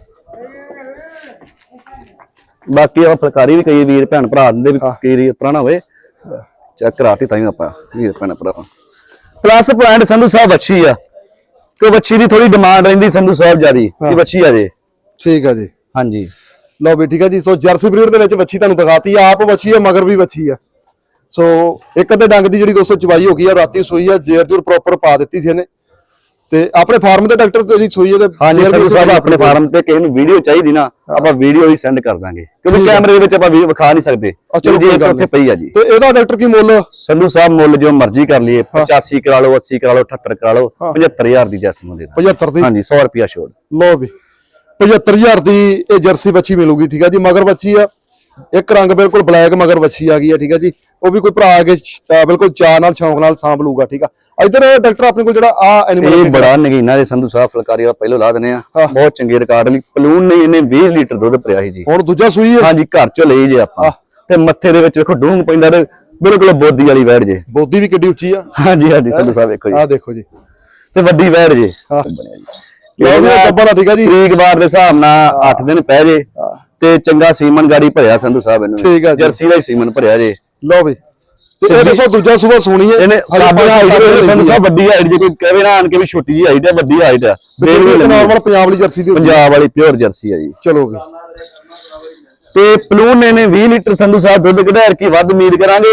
[SPEAKER 1] ਬਾਕੀ ਆ ਫਲਕਾਰੀ ਵੀ ਕਈ ਵੀਰ ਭੈਣ ਭਰਾ ਦਿੰਦੇ ਵੀ ਕਈ ਨਾ ਹੋਵੇ। ਚੈੱਕ ਕਰਾਤੀ ਤਾਂ ਹੀ ਆਪਾਂ ਵੀਰ ਭੈਣ ਭਰਾ। ਪਲੱਸ ਪੁਆਇੰਟ ਸੰਧੂ ਸਾਹਿਬ ਅੱਛੀ ਆ। ਕਿ ਬੱਚੀ ਦੀ ਥੋੜੀ ਡਿਮਾਂਡ ਰਹਿੰਦੀ ਸੰਧੂ ਸਾਹਿਬ ਜਿਆਦੀ ਕਿ ਬੱਚੀ ਆ ਜੇ।
[SPEAKER 2] ਠੀਕ ਆ ਜੀ।
[SPEAKER 1] ਹਾਂਜੀ।
[SPEAKER 2] ਲਓ ਵੀ ਠੀਕ ਆ ਜੀ ਸੋ ਜਰਸੀ ਬਰੀਡ ਦੇ ਵਿੱਚ ਬੱਚੀ ਤੁਹਾਨੂੰ ਦਿਖਾਤੀ ਆ ਆਪ ਬੱਚੀ ਆ ਮਗਰ ਵੀ ਬੱਚੀ ਆ। ਸੋ ਇੱਕ ਅੱਧੇ ਡੰਗ ਦੀ ਜਿਹੜੀ ਦੋਸਤੋ ਚਵਾਈ ਹੋ ਗਈ ਆ ਰਾਤੀ ਸੂਈ ਆ ਜੇਰ ਜੂਰ ਪ੍ਰੋਪਰ ਪਾ ਦਿੱਤੀ ਸੀ ਇਹਨੇ। ਤੇ ਆਪਣੇ ਫਾਰਮ ਦੇ ਡਾਕਟਰ ਜਿਹੜੀ ਸੂਈ ਹੈ ਤੇ
[SPEAKER 1] ਹਾਂਜੀ ਸੰਧੂ ਸਾਹਿਬ ਆਪਣੇ ਫਾਰਮ ਤੇ ਕਿਸੇ ਨੂੰ ਵੀਡੀਓ ਚਾਹੀਦੀ ਨਾ ਆਪਾਂ ਵੀਡੀਓ ਹੀ ਸੈਂਡ ਕਰ ਦਾਂਗੇ। ਕਿਉਂਕਿ ਕੈਮਰੇ ਦੇ ਵਿੱਚ ਆਪਾਂ ਵੀ ਵਿਖਾ ਨਹੀਂ ਸਕਦੇ।
[SPEAKER 2] ਚਲੋ
[SPEAKER 1] ਜੇ ਉੱਥੇ ਪਈ ਆ ਜੀ।
[SPEAKER 2] ਤੇ ਇਹਦਾ ਡਾਕਟਰ ਕੀ ਮੁੱਲ?
[SPEAKER 1] ਸੰਧੂ ਸਾਹਿਬ ਮੁੱਲ ਜੋ ਮਰਜ਼ੀ ਕਰ ਲਈਏ 85 ਕਰਾ ਲਓ 80 ਕਰਾ ਲਓ 78 ਕਰਾ ਲਓ 75000 ਦੀ ਜੈਸ ਨੂੰ ਦੇ ਦਾਂ
[SPEAKER 2] 75 ਦੀ?
[SPEAKER 1] ਹਾਂਜੀ 100 ਰੁਪਿਆ ਛੋੜ।
[SPEAKER 2] ਲਓ ਵੀ 75000 ਦੀ ਇਹ ਜਰਸੀ ਬੱਚੀ ਮਿਲੂਗੀ ਠੀਕ ਆ ਜੀ? ਮਗਰ ਬੱਚੀ ਆ। ਇੱਕ ਰੰਗ ਬਿਲਕੁਲ ਬਲੈਕ ਮਗਰ ਬੱਚੀ ਆ ਗਈ ਆ ਠੀਕ ਆ ਜੀ। ਉਹ ਵੀ ਕੋਈ ਭਰਾ ਆ ਕੇ ਬਿਲਕੁਲ ਚਾਹ ਨਾਲ ਸ਼ੌਂਕ ਨਾਲ ਸਾਂਭ ਲੂਗਾ ਠੀਕ ਆ। ਇੱਧਰ ਡਾਕਟਰ ਆਪਣੇ ਕੋਲ ਜਿਹੜਾ ਆ ਐਨੀਮਲ
[SPEAKER 1] ਇਹ ਬੜਾ ਨਗੀਨਾ ਦੇ ਸੰਧੂ ਸਾਹਿਬ ਫਲਕਾਰੀ ਵਾਲਾ ਪਹਿਲੋਂ ਲਾ ਦਨੇ ਆ। ਬਹੁਤ ਚੰਗੇ ਰਿਕਾਰਡ ਲਈ ਪਲੂਨ ਨੇ ਇਹਨੇ 20 ਲੀਟਰ ਦੁੱਧ ਭਰਿਆ ਸੀ ਜੀ।
[SPEAKER 2] ਹੁਣ ਦੂਜਾ ਸੂਈ ਹੈ।
[SPEAKER 1] ਹਾਂਜੀ ਘਰ ਚੋਂ ਲਈ ਜੇ ਆਪਾਂ। ਤੇ ਮੱਥੇ ਦੇ ਵਿੱਚ ਵੇਖੋ ਡੂੰਗ ਪੈਂਦਾ ਤੇ ਬਿਲਕੁਲ ਬੋਦੀ ਵਾਲੀ ਵੈੜ ਜੇ।
[SPEAKER 2] ਬੋਦੀ ਵੀ ਕਿੱਡੀ ਉੱਚੀ ਆ।
[SPEAKER 1] ਹਾਂਜੀ ਹਾਂਜੀ ਸੰਧੂ ਸਾਹਿਬ ਵੇਖੋ ਜੀ।
[SPEAKER 2] ਆ ਦੇਖੋ ਜੀ।
[SPEAKER 1] ਤੇ ਵੱਡੀ ਵੈੜ ਜੇ।
[SPEAKER 2] ਹਾਂ।
[SPEAKER 1] ਬਣਿਆ ਜੀ
[SPEAKER 2] ਲਓ ਵੀ ਇਹ ਗੱਬਰ ਆ ਠੀਕ ਆ ਜੀ।
[SPEAKER 1] ਤਰੀਕ ਵਾਰ ਦੇ ਹਿਸਾਬ ਨਾਲ 8 ਦਿਨ ਪੈ ਜੇ।
[SPEAKER 2] ਹਾਂ।
[SPEAKER 1] ਤੇ ਚੰਗਾ ਸੀਮਨ ਗਾੜੀ ਭਰਿਆ ਸੰਧੂ ਸਾਹਿਬ ਇਹਨੂੰ
[SPEAKER 2] ਠੀਕ ਆ ਜੀ।
[SPEAKER 1] ਜਰਸੀ ਦਾ ਹੀ ਸੀਮਨ ਭਰਿਆ ਜੇ
[SPEAKER 2] ਲਓ ਵੀ ਤੇ ਇਹ ਦੇਖੋ ਦੂਜਾ ਸੂਬਾ ਸੋਣੀ ਹੈ
[SPEAKER 1] ਇਹਨੇ
[SPEAKER 2] ਪੰਜ
[SPEAKER 1] ਹਾਈਟ ਸੰਧੂ ਸਾਹਿਬ ਵੱਡੀ ਹਾਈਟ ਜੇ ਕੋਈ ਕਹੇ ਨਾ ਆਣ ਕੇ ਵੀ ਛੋਟੀ ਜੀ ਹਾਈਟ ਹੈ ਵੱਡੀ ਹਾਈਟ ਹੈ। ਦੇਖ ਵੀ ਲੈਂਦੀ।
[SPEAKER 2] ਨਾਰਮਲ ਪੰਜਾਬ ਵਾਲੀ ਜਰਸੀ ਦੀ ਹੁੰਦੀ ਹੈ।
[SPEAKER 1] ਪੰਜਾਬ ਵਾਲੀ ਪਿਓਰ ਜਰਸੀ ਹੈ ਜੀ
[SPEAKER 2] ਚਲੋ ਵੀ
[SPEAKER 1] ਤੇ ਪਲੂਨ ਨੇ ਨੇ 20 ਲੀਟਰ ਸੰਧੂ ਸਾਹਿਬ ਦੁੱਧ ਕਢਾਰ ਕੀ ਵੱਧ ਉਮੀਦ ਕਰਾਂਗੇ।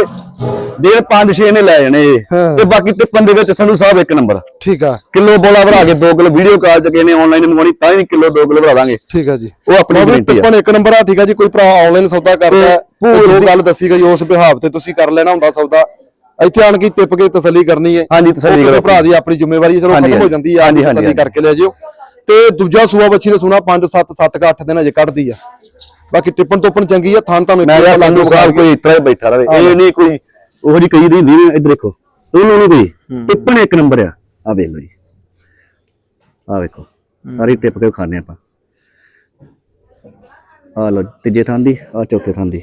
[SPEAKER 1] ਡੇਢ 5-6 ਨੇ ਲੈ ਜਾਣੇ। ਇਹ।
[SPEAKER 2] ਹਾਂ।
[SPEAKER 1] ਤੇ ਬਾਕੀ ਟਿੱਪਣ ਦੇ ਵਿੱਚ ਸੰਧੂ ਸਾਹਿਬ ਇੱਕ ਨੰਬਰ।
[SPEAKER 2] ਠੀਕ ਆ।
[SPEAKER 1] ਕਿਲੋ ਬੋਲਾ ਭਰਾ ਕੇ 2 ਕਿਲੋ ਵੀਡੀਓ ਕਾਲ ਚ ਕਿਨੇ ਆਨਲਾਈਨ ਮੰਗਵਾਉਣੀ ਤਾਂ ਵੀ ਕਿਲੋ 2 ਕਿਲੋ ਭਰਾ ਦਾਂਗੇ।
[SPEAKER 2] ਠੀਕ ਆ ਜੀ।
[SPEAKER 1] ਉਹ ਆਪਣੀ ਗਰੰਟੀ ਆ।
[SPEAKER 2] ਟਿੱਪਣ ਇੱਕ ਨੰਬਰ ਆ ਠੀਕ ਆ ਜੀ। ਕੋਈ ਭਰਾ ਆਨਲਾਈਨ ਸੌਦਾ ਕਰਦਾ ਹੈ
[SPEAKER 1] ਤੇ
[SPEAKER 2] ਜੋ ਗੱਲ ਦੱਸੀ ਗਈ ਉਸ ਵਿਹਾਵ ਤੇ ਤੁਸੀਂ ਕਰ ਲੈਣਾ ਹੁੰਦਾ ਸੌਦਾ। ਇੱਥੇ ਆਣ ਕੇ ਟਿੱਪ ਕੇ ਤਸੱਲੀ ਕਰਨੀ ਹੈ।
[SPEAKER 1] ਹਾਂਜੀ,
[SPEAKER 2] ਉਹ
[SPEAKER 1] ਤਸੱਲੀ
[SPEAKER 2] ਕਿਸੇ
[SPEAKER 1] ਕਰੋ।
[SPEAKER 2] ਭਰਾ ਦੀ ਆਪਣੀ ਜ਼ਿੰਮੇਵਾਰੀ ਹੈ, ਚਲੋ
[SPEAKER 1] ਹਾਂਜੀ,
[SPEAKER 2] ਖਤਮ ਹੋ ਜਾਂਦੀ ਆ
[SPEAKER 1] ਹਾਂਜੀ,
[SPEAKER 2] ਤਸੱਲੀ
[SPEAKER 1] ਹਾਂਜੀ।
[SPEAKER 2] ਕਰਕੇ ਲੈ ਜਿਓ। ਤੇ ਦੂਜਾ ਸੂਆ ਬੱਚੀ ਨੇ ਸੁਣਾ 5 7 7 ਕ 8 ਦਿਨ ਅਜੇ ਕੱਢਦੀ ਆ। ਬਾਕੀ ਟਿੱਪਣ ਟੋਪਣ ਚੰਗੀ ਆ ਥਾਂ ਤੁਹਾਨੂੰ
[SPEAKER 1] ਮੈਂ ਕਿਹਾ ਸੰਧੂ ਸਾਹਿਬ ਕੋਈ ਇਤਰਾ ਬੈਠਾ ਰਵੇ ਇਹ ਨਹੀਂ ਕੋਈ ਉਹ ਜੀ ਕਈ ਦੀ ਨਹੀਂ ਇੱਧਰ ਦੇਖੋ। ਇਹਨੂੰ ਨਹੀਂ ਕੋਈ ਟਿੱਪਣ ਇੱਕ ਨੰਬਰ ਆ। ਆ ਵੇਖ ਲਓ ਜੀ। ਆ ਵੇਖੋ। ਸਾਰੀ ਟਿੱਪ ਕੇ ਖਾਣੇ ਆਪਾਂ। ਆ ਲੋ ਤੀਜੇ ਥਾਂ ਦੀ ਆ ਚੌਥੇ ਥਾਂ ਦੀ।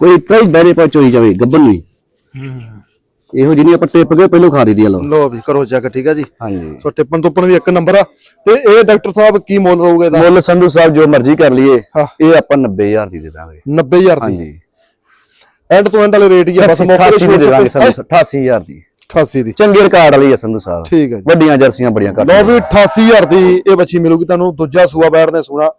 [SPEAKER 1] ਕੋਈ ਇਤਰਾ ਹੀ ਬੈਰੇ ਪਾ ਚੋਈ ਜਾਵੇ ਗੱਬਨ ਨਹੀਂ। ਇਹੋ ਜਿਹੀ ਨਹੀਂ ਆਪਾਂ ਟਿੱਪ ਕੇ ਪਹਿਲਾਂ ਖਾ ਦੀ ਆ ਲੋ
[SPEAKER 2] ਲਓ ਵੀ ਕਰੋ ਚੈੱਕ ਠੀਕ ਆ ਜੀ?
[SPEAKER 1] ਹਾਂਜੀ।
[SPEAKER 2] ਸੋ ਟਿੱਪਣ ਟੁੱਪਣ ਵੀ ਇੱਕ ਨੰਬਰ ਆ। ਤੇ ਇਹ ਡਾਕਟਰ ਸਾਹਿਬ ਕੀ ਮੁੱਲ ਰਹੂਗਾ ਇਹਦਾ?
[SPEAKER 1] ਮੁੱਲ ਸੰਧੂ ਸਾਹਿਬ ਜੋ ਮਰਜ਼ੀ ਕਰ ਲਈਏ। ਇਹ ਆਪਾਂ 90000 ਦੀ ਦੇ ਦਾਂਗੇ।
[SPEAKER 2] 90000 ਦੀ?
[SPEAKER 1] ਹਾਂਜੀ।
[SPEAKER 2] ਐਂਡ ਤੋਂ ਐਂਡ ਵਾਲੇ ਰੇਟ ਹੀ ਆ ਬਸ ਮੌਕੇ
[SPEAKER 1] 88 ਦੀ ਦੇ ਦਾਂਗੇ
[SPEAKER 2] ਤੇ
[SPEAKER 1] ਸੰਧੂ 88000 ਦੀ।
[SPEAKER 2] 88 ਦੀ।
[SPEAKER 1] ਚੰਗੇ ਰਿਕਾਰਡ ਵਾਲੀ ਆ ਸੰਧੂ ਸਾਹਿਬ।
[SPEAKER 2] ਠੀਕ ਹੈ ਜੀ।
[SPEAKER 1] ਵੱਡੀਆਂ ਜਰਸੀਆਂ ਬੜੀਆਂ ਘੱਟ
[SPEAKER 2] ਲਓ ਵੀ 88000 ਦੀ ਇਹ ਬੱਚੀ ਮਿਲੂਗੀ ਤੁਹਾਨੂੰ। ਦੂਜਾ ਸੂਆ ਬੈਠ ਨੇ ਸੋਨਾ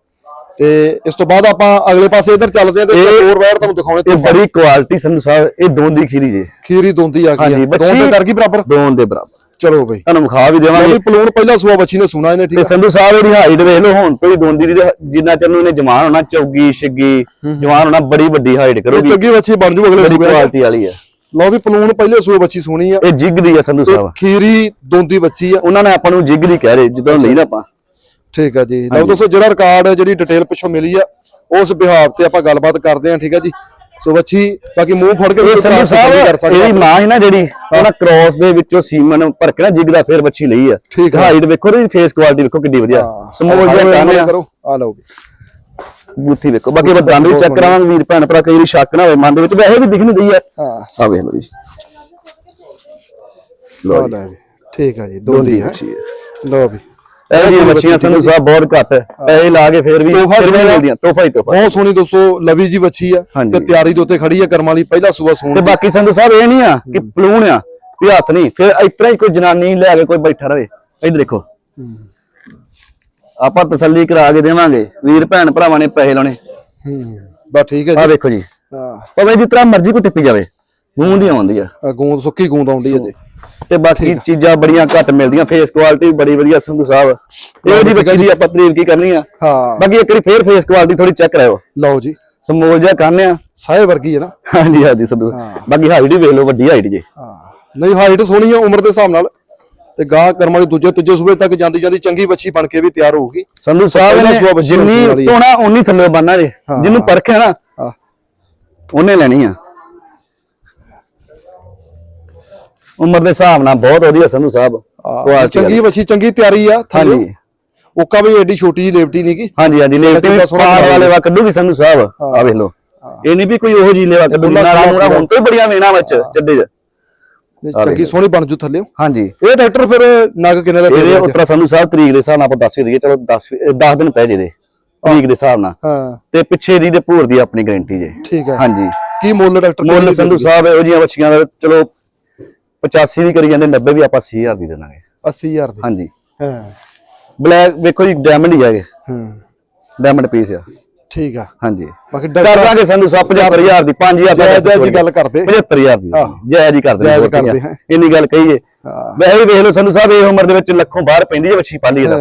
[SPEAKER 2] ਤੇ ਇਸ ਤੋਂ ਬਾਅਦ ਆਪਾਂ ਅਗਲੇ ਪਾਸੇ ਇਧਰ ਚੱਲਦੇ ਆ ਤੇ ਹੋਰ ਬੈਠ ਤੁਹਾਨੂੰ ਦਿਖਾਉਣੇ ਤੇ
[SPEAKER 1] ਬੜੀ ਕੁਆਲਿਟੀ ਸੰਧੂ ਸਾਹਿਬ ਇਹ ਦੋਨ ਦੀ ਖੀਰੀ ਜੇ।
[SPEAKER 2] ਖੀਰੀ ਦੋਂਦੀ ਆ ਗਈ ਦੋਂਦ ਕਰ ਗਈ ਬਰਾਬਰ?
[SPEAKER 1] ਦੋਨ ਦੇ ਬਰਾਬਰ।
[SPEAKER 2] ਚਲੋ ਬਈ।
[SPEAKER 1] ਤੁਹਾਨੂੰ ਵਿਖਾ ਵੀ ਦੇਵਾਂਗੇ।
[SPEAKER 2] ਵੀ ਪਲੂਣ ਪਹਿਲਾ ਸੂਆ ਬੱਚੀ ਨੇ ਸੁਣਾ ਇਹਨੇ ਠੀਕ
[SPEAKER 1] ਤੇ ਸੰਧੂ ਸਾਹਿਬ ਇਹਦੀ ਹਾਈਟ ਵੇਖ ਲਓ ਹੁਣ ਕੋਈ ਦੋਂਦੀ ਦੀ ਤੇ ਜਿੰਨਾ ਚਿਰ ਨੂੰ ਇਹਨੇ ਜਵਾਨ ਹੋਣਾ ਚੌਗੀ ਛਿੱਗੀ ਜਵਾਨ ਹੋਣਾ ਬੜੀ ਵੱਡੀ ਹਾਈਟ ਕਰੂਗੀ।
[SPEAKER 2] ਚੰਗੀ ਬੱਚੀ ਬਣ ਜੂ ਅਗਲੇ ਸੂਏ
[SPEAKER 1] ਕੁਆਲਿਟੀ ਵਾਲੀ ਆ।
[SPEAKER 2] ਲਓ ਵੀ ਪਲੂਣ ਪਹਿਲੇ ਸੂਆ ਬੱਚੀ ਸੋਣੀ ਆ।
[SPEAKER 1] ਇਹ ਜਿੱਗ ਦੀ ਆ ਸੰਧੂ
[SPEAKER 2] ਤੇ
[SPEAKER 1] ਸਾਹਿਬ।
[SPEAKER 2] ਖੀਰੀ ਦੋਂਦੀ ਬੱਚੀ ਆ।
[SPEAKER 1] ਉਹਨਾਂ ਨੇ ਆਪਾਂ ਨੂੰ ਜਿੱਗ ਦੀ ਕਹਿ ਰਹੇ ਜਦੋਂ ਲਈ ਨਾ ਆਪਾਂ।
[SPEAKER 2] ਠੀਕ ਆ ਜੀ। ਲਓ ਦੋਸਤੋ ਜਿਹੜਾ ਰਿਕਾਰਡ ਜਿਹੜੀ ਡਿਟੇਲ ਪਿੱਛੋਂ ਮਿਲੀ ਆ ਉਸ ਬਿਹਾਵ ਤੇ ਆਪਾਂ ਗੱਲਬਾਤ ਕਰਦੇ ਆ ਠੀਕ ਆ ਜੀ। ਸੋ ਬੱਚੀ ਬਾਕੀ ਮੂੰਹ ਫੜ ਕੇ
[SPEAKER 1] ਸੰਧੂ ਸਾਹਿਬ ਇਹਦੀ ਮਾਂ ਹੈ ਨਾ ਜਿਹੜੀ ਉਹਨਾਂ ਕ੍ਰੋਸ ਦੇ ਵਿੱਚੋਂ ਸੀਮਨ ਭਰ ਕੇ ਨਾ ਜਿੱਗ ਦਾ ਫੇਰ ਬੱਚੀ ਲਈ ਆ।
[SPEAKER 2] ਠੀਕ।
[SPEAKER 1] ਹਾਈਟ ਵੇਖੋ ਤੇ ਫੇਸ ਕੁਆਲਿਟੀ ਵੇਖੋ ਕਿੱਡੀ ਵਧੀਆ। ਸਮੋਲ ਜਿਹਾ ਕੰਨ ਆ।
[SPEAKER 2] ਕਰੋ। ਆ ਲਓ। ਵੀ
[SPEAKER 1] ਬੂਥੀ ਵੇਖੋ। ਬਾਕੀ ਦੰਦ ਵੀ ਚੈੱਕ ਕਰਾਵਾਂਗੇ ਵੀਰ ਭੈਣ ਭਰਾ ਕਈ ਵਾਰੀ ਸ਼ੱਕ ਨਾ ਹੋਵੇ ਮਨ ਦੇ ਵਿੱਚ ਵੈਸੇ ਵੀ ਦਿਖਣੀ ਦਈ ਆ।
[SPEAKER 2] ਹਾਂ।
[SPEAKER 1] ਆ ਵੇਖ ਲਓ ਜੀ। ਲਓ
[SPEAKER 2] ਠੀਕ ਆ ਜੀ ਹੈ।
[SPEAKER 1] ਅੱਛੀ ਹੈ
[SPEAKER 2] ਲਓ ਵੀ।
[SPEAKER 1] ਇਹ ਜੀ ਮੱਛੀਆਂ ਸੰਧੂ ਸਾਹਿਬ ਬਹੁਤ ਘੱਟ ਪੈਸੇ ਲਾ ਕੇ ਫੇਰ ਵੀ
[SPEAKER 2] ਤੋਹਫ਼ਾ
[SPEAKER 1] ਫਿਰ ਵੀ
[SPEAKER 2] ਜਿਹੜਾ
[SPEAKER 1] ਮਿਲਦੀਆਂ ਤੋਹਫਾ ਹੀ ਤੋਹਫਾ।
[SPEAKER 2] ਬਹੁਤ ਸੋਹਣੀ ਦੋਸਤੋ ਲਵੀ ਜੀ ਬੱਚੀ ਆ। ਤੇ ਤਿਆਰੀ ਦੇ ਉੱਤੇ ਖੜੀ ਆ ਕਰਮਾਂ ਵਾਲੀ ਪਹਿਲਾ ਸੂਆ ਸੂਣ
[SPEAKER 1] ਤੇ ਬਾਕੀ ਸੰਧੂ ਸਾਹਿਬ ਇਹ ਨਹੀਂ ਆ ਕਿ ਪਲੂਣ ਆ ਵੀ ਹੱਥ ਨਹੀਂ ਫਿਰ ਇਤਰਾ ਹੀ ਕੋਈ ਜਨਾਨੀ ਲੈ ਕੇ ਕੋਈ ਬੈਠਾ ਰਵੇ। ਇੱਧਰ ਦੇਖੋ। ਆਪਾਂ ਤਸੱਲੀ ਕਰਾ ਕੇ ਦੇਵਾਂਗੇ ਵੀਰ ਭੈਣ ਭਰਾਵਾਂ ਨੇ ਪੈਸੇ ਲਾਉਣੇ।
[SPEAKER 2] ਹੂੰ ਬਸ ਠੀਕ ਹੈ
[SPEAKER 1] ਆ
[SPEAKER 2] ਜੀ।
[SPEAKER 1] ਵੇਖੋ ਜੀ।
[SPEAKER 2] ਹਾਂ।
[SPEAKER 1] ਭਾਵੇਂ ਜਿਸ ਤਰ੍ਹਾਂ ਮਰਜ਼ੀ ਕੋਈ ਟਿੱਪੀ ਜਾਵੇ ਗੂੰਦ ਹੀ ਆਉਂਦੀ ਆ।
[SPEAKER 2] ਗੂੰਦ ਸੁੱਕੀ ਗੂੰਦ ਆਉਂਦੀ ਹੈ ਜੀ।
[SPEAKER 1] ਤੇ ਬਾਕੀ ਚੀਜ਼ਾਂ ਬੜੀਆਂ ਘੱਟ ਮਿਲਦੀਆਂ। ਫੇਸ ਕੁਆਲਿਟੀ ਬੜੀ ਵਧੀਆ ਸੰਧੂ ਸਾਹਿਬ। ਇਹੋ ਜੀ ਬੱਚੀ ਦੀ ਆਪਾਂ ਤਾਰੀਫ ਕੀ ਕਰਨੀ ਆ?
[SPEAKER 2] ਹਾਂ।
[SPEAKER 1] ਬਾਕੀ ਇੱਕ ਵਾਰੀ ਫੇਰ ਫੇਸ ਕੁਆਲਿਟੀ ਥੋੜੀ ਚੈੱਕ ਕਰਾਓ
[SPEAKER 2] ਲਓ ਜੀ।
[SPEAKER 1] ਸਮੋਲ ਜਿਹਾ ਕੰਨ ਆ।
[SPEAKER 2] ਸਾਹੇ ਵਰਗੀ ਹੈ ਨਾ।
[SPEAKER 1] ਹਾਂਜੀ ਹਾਂਜੀ ਸੰਧੂ। ਬਾਕੀ ਹਾਈਟ ਵੀ ਵੇਖ ਲਓ ਵੱਡੀ ਹਾਈਟ ਜੇ।
[SPEAKER 2] ਹਾਂ। ਨਹੀਂ ਹਾਈਟ ਸੋਹਣੀ ਆ ਉਮਰ ਦੇ ਹਿਸਾਬ ਨਾਲ। ਤੇ ਗਾਂ ਕਰਮਾਂ ਵਾਲੀ ਦੂਜੇ ਤੀਜੇ ਸੂਬੇ ਤੱਕ ਜਾਂਦੀ ਜਾਂਦੀ ਚੰਗੀ ਬੱਚੀ ਬਣ ਕੇ ਵੀ ਤਿਆਰ ਹੋਊਗੀ।
[SPEAKER 1] ਸੰਧੂ ਸਾਹਿਬ ਨੇ ਜਿੰਨੀ। ਧੋਣਾ ਉਨੀ ਥੱਲੇ ਬੰਨਾ ਜੇ। ਜਿਹਨੂੰ ਪਰਖਿਆ ਨਾ
[SPEAKER 2] ਹਾਂ।
[SPEAKER 1] ਉਹਨੇ ਲੈਣੀ ਆ। ਉਮਰ ਦੇ ਹਿਸਾਬ ਨਾਲ ਬਹੁਤ ਵਧੀਆ ਸੰਧੂ ਸਾਹਿਬ
[SPEAKER 2] ਆਹ,
[SPEAKER 1] ਕੁਆਲਿਟੀ
[SPEAKER 2] ਚੰਗੀ ਬੱਚੀ ਚੰਗੀ ਤਿਆਰੀ ਆ ਥੱਲੇ
[SPEAKER 1] ਹਾਂਜੀ।
[SPEAKER 2] ਉਕਾ ਵੀ ਐਡੀ ਛੋਟੀ ਜਿਹੀ ਲੇਵਟੀ ਨਹੀਂਗੀ
[SPEAKER 1] ਹਾਂਜੀ ਹਾਂਜੀ ਵੀ
[SPEAKER 2] ਸੋਹਣਾ
[SPEAKER 1] ਪਾਰ ਵਾਲੇ ਵਾ ਕੱਢੂਗੀ ਸੰਧੂ ਸਾਹਿਬ। ਆ ਵੇਖ ਲਓ। ਇਹ ਨਹੀਂ ਵੀ ਕੋਈ ਉਹੋ ਜੀ ਲੇਵਾ
[SPEAKER 2] ਬੁੱਲਾ
[SPEAKER 1] ਨਾਲਾ ਮੂਰਾ ਹੁਣ ਤੋਂ ਹੀ ਬੜੀਆਂ ਵੇਣਾ ਵਿੱਚ ਚੱਡੇ ਚ।
[SPEAKER 2] ਚੰਗੀ ਸੋਹਣੀ ਬਣ ਜੂ ਥੱਲੇ।
[SPEAKER 1] ਹਾਂਜੀ।
[SPEAKER 2] ਇਹ ਟਰੈਕਟਰ ਫਿਰ ਨਗ ਕਿੰਨੇ ਦਾ ਦੇ
[SPEAKER 1] ਇਹਦੇ ਉੱਤਰਾ ਸੰਧੂ ਸਾਹਿਬ ਤਰੀਕ ਦੇ ਹਿਸਾਬ ਨਾਲ ਆਪਾਂ ਦੱਸ ਹੀ ਦਈਏ ਚਲੋ 10 10 ਦਿਨ ਪੈ ਜੇ ਦੇ ਤਰੀਕ ਦੇ ਹਿਸਾਬ ਨਾਲ।
[SPEAKER 2] ਹਾਂ।
[SPEAKER 1] ਤੇ ਪਿੱਛੇ ਦੀ ਤੇ ਭੂਰ ਦੀ ਆਪਣੀ ਗਾਰੰਟੀ ਜੇ।
[SPEAKER 2] ਠੀਕ ਹੈ।
[SPEAKER 1] ਹਾਂਜੀ।
[SPEAKER 2] ਕੀ ਮੁੱਲ ਟਰੈਕਟਰ
[SPEAKER 1] ਮੁੱਲ ਸੰਧੂ ਸਾਹਿਬ ਇਹੋ ਜਿਹੀਆਂ ਬੱਚੀਆਂ ਦਾ ਚਲੋ 85 ਵੀ ਕਰੀ ਜਾਂਦੇ 90 ਵੀ ਆਪਾਂ 80000 ਦੀ ਦੇ ਦਾਂਗੇ
[SPEAKER 2] 80000 ਦੀ?
[SPEAKER 1] ਹਾਂਜੀ।
[SPEAKER 2] ਹਾਂ।
[SPEAKER 1] ਬਲੈਕ ਵੇਖੋ ਜੀ ਡਾਇਮੰਡ ਹੀ ਹੈਗੇ।
[SPEAKER 2] ਹਾਂ।
[SPEAKER 1] ਡਾਇਮੰਡ ਪੀਸ ਆ।
[SPEAKER 2] ਠੀਕ ਆ।
[SPEAKER 1] ਹਾਂਜੀ।
[SPEAKER 2] ਬਾਕੀ
[SPEAKER 1] ਕਰ
[SPEAKER 2] ਡਾਕਟਰ
[SPEAKER 1] ਦਾਂਗੇ ਸੰਧੂ ਸਾਹਿਬ 75000 ਦੀ 5000
[SPEAKER 2] ਜੈ ਜੈ ਦੀ ਗੱਲ ਕਰਦੇ।
[SPEAKER 1] 75000 ਦੀ ਜੈ ਜੀ ਕਰਦੇ
[SPEAKER 2] ਜੈ ਜੀ। ਕਰਦੇ।
[SPEAKER 1] ਇੰਨੀ ਗੱਲ ਕਹੀਏ ਵੈਸੇ ਵੇਖ ਲਓ ਸੰਧੂ ਸਾਹਿਬ ਇਹ ਉਮਰ ਦੇ ਵਿੱਚ ਲੱਖੋਂ ਬਾਹਰ ਪੈਂਦੀ ਹੈ ਵੱਛੀ ਪਾਲੀ ਇਹਦਾ।